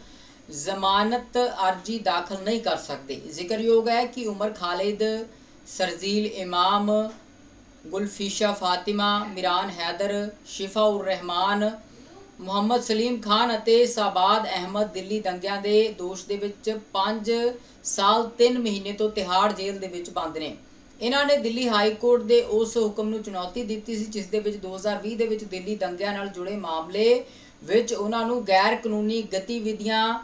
ਜ਼ਮਾਨਤ ਅਰਜੀ ਦਾਖਲ ਨਹੀਂ ਕਰ ਸਕਦੇ। ਜ਼ਿਕਰਯੋਗ ਹੈ ਕਿ ਉਮਰ ਖਾਲਿਦ ਸਰਜੀਲ ਇਮਾਮ ਗੁਲਫੀਸ਼ਾ ਫਾਤਿਮਾ, ਮਿਰਾਨ ਹੈਦਰ ਸ਼ਿਫਾ ਉਰ ਰਹਿਮਾਨ ਮੁਹੰਮਦ ਸਲੀਮ ਖਾਨ ਅਤੇ ਸਾਬਾਦ ਅਹਿਮਦ ਦਿੱਲੀ ਦੰਗਿਆਂ ਦੇ ਦੋਸ਼ ਦੇ ਵਿੱਚ 5 ਸਾਲ 3 ਮਹੀਨੇ ਤੋਂ ਤਿਹਾੜ ਜੇਲ੍ਹ ਦੇ ਵਿੱਚ ਬੰਦ ਨੇ। ਇਹਨਾਂ ਨੇ ਦਿੱਲੀ ਹਾਈ ਕੋਰਟ ਦੇ ਉਸ ਹੁਕਮ ਨੂੰ ਚੁਣੌਤੀ ਦਿੱਤੀ ਸੀ, ਜਿਸ ਦੇ ਵਿੱਚ 2020 ਦੇ ਵਿੱਚ ਦਿੱਲੀ ਦੰਗਿਆਂ ਨਾਲ ਜੁੜੇ ਮਾਮਲੇ ਵਿੱਚ ਉਹਨਾਂ ਨੂੰ ਗੈਰ ਕਾਨੂੰਨੀ ਗਤੀਵਿਧੀਆਂ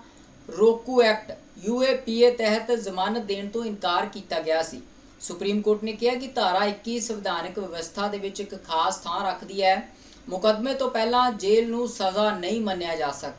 ਰੋਕੂ ਐਕਟ ਯੂਏਪੀਏ ਤਹਿਤ ਜ਼ਮਾਨਤ ਦੇਣ ਤੋਂ ਇਨਕਾਰ ਕੀਤਾ ਗਿਆ ਸੀ। ਸੁਪਰੀਮ ਕੋਰਟ ਨੇ ਕਿਹਾ ਕਿ ਧਾਰਾ 21 ਸੰਵਿਧਾਨਕ ਵਿਵਸਥਾ ਦੇ ਵਿੱਚ ਇੱਕ ਖਾਸ ਥਾਂ ਰੱਖਦੀ ਹੈ। ਮੁਕੱਦਮੇ ਤੋਂ ਪਹਿਲਾਂ ਜੇਲ੍ਹ ਨੂੰ ਸਜ਼ਾ ਨਹੀਂ ਮੰਨਿਆ ਜਾ ਸਕਦਾ।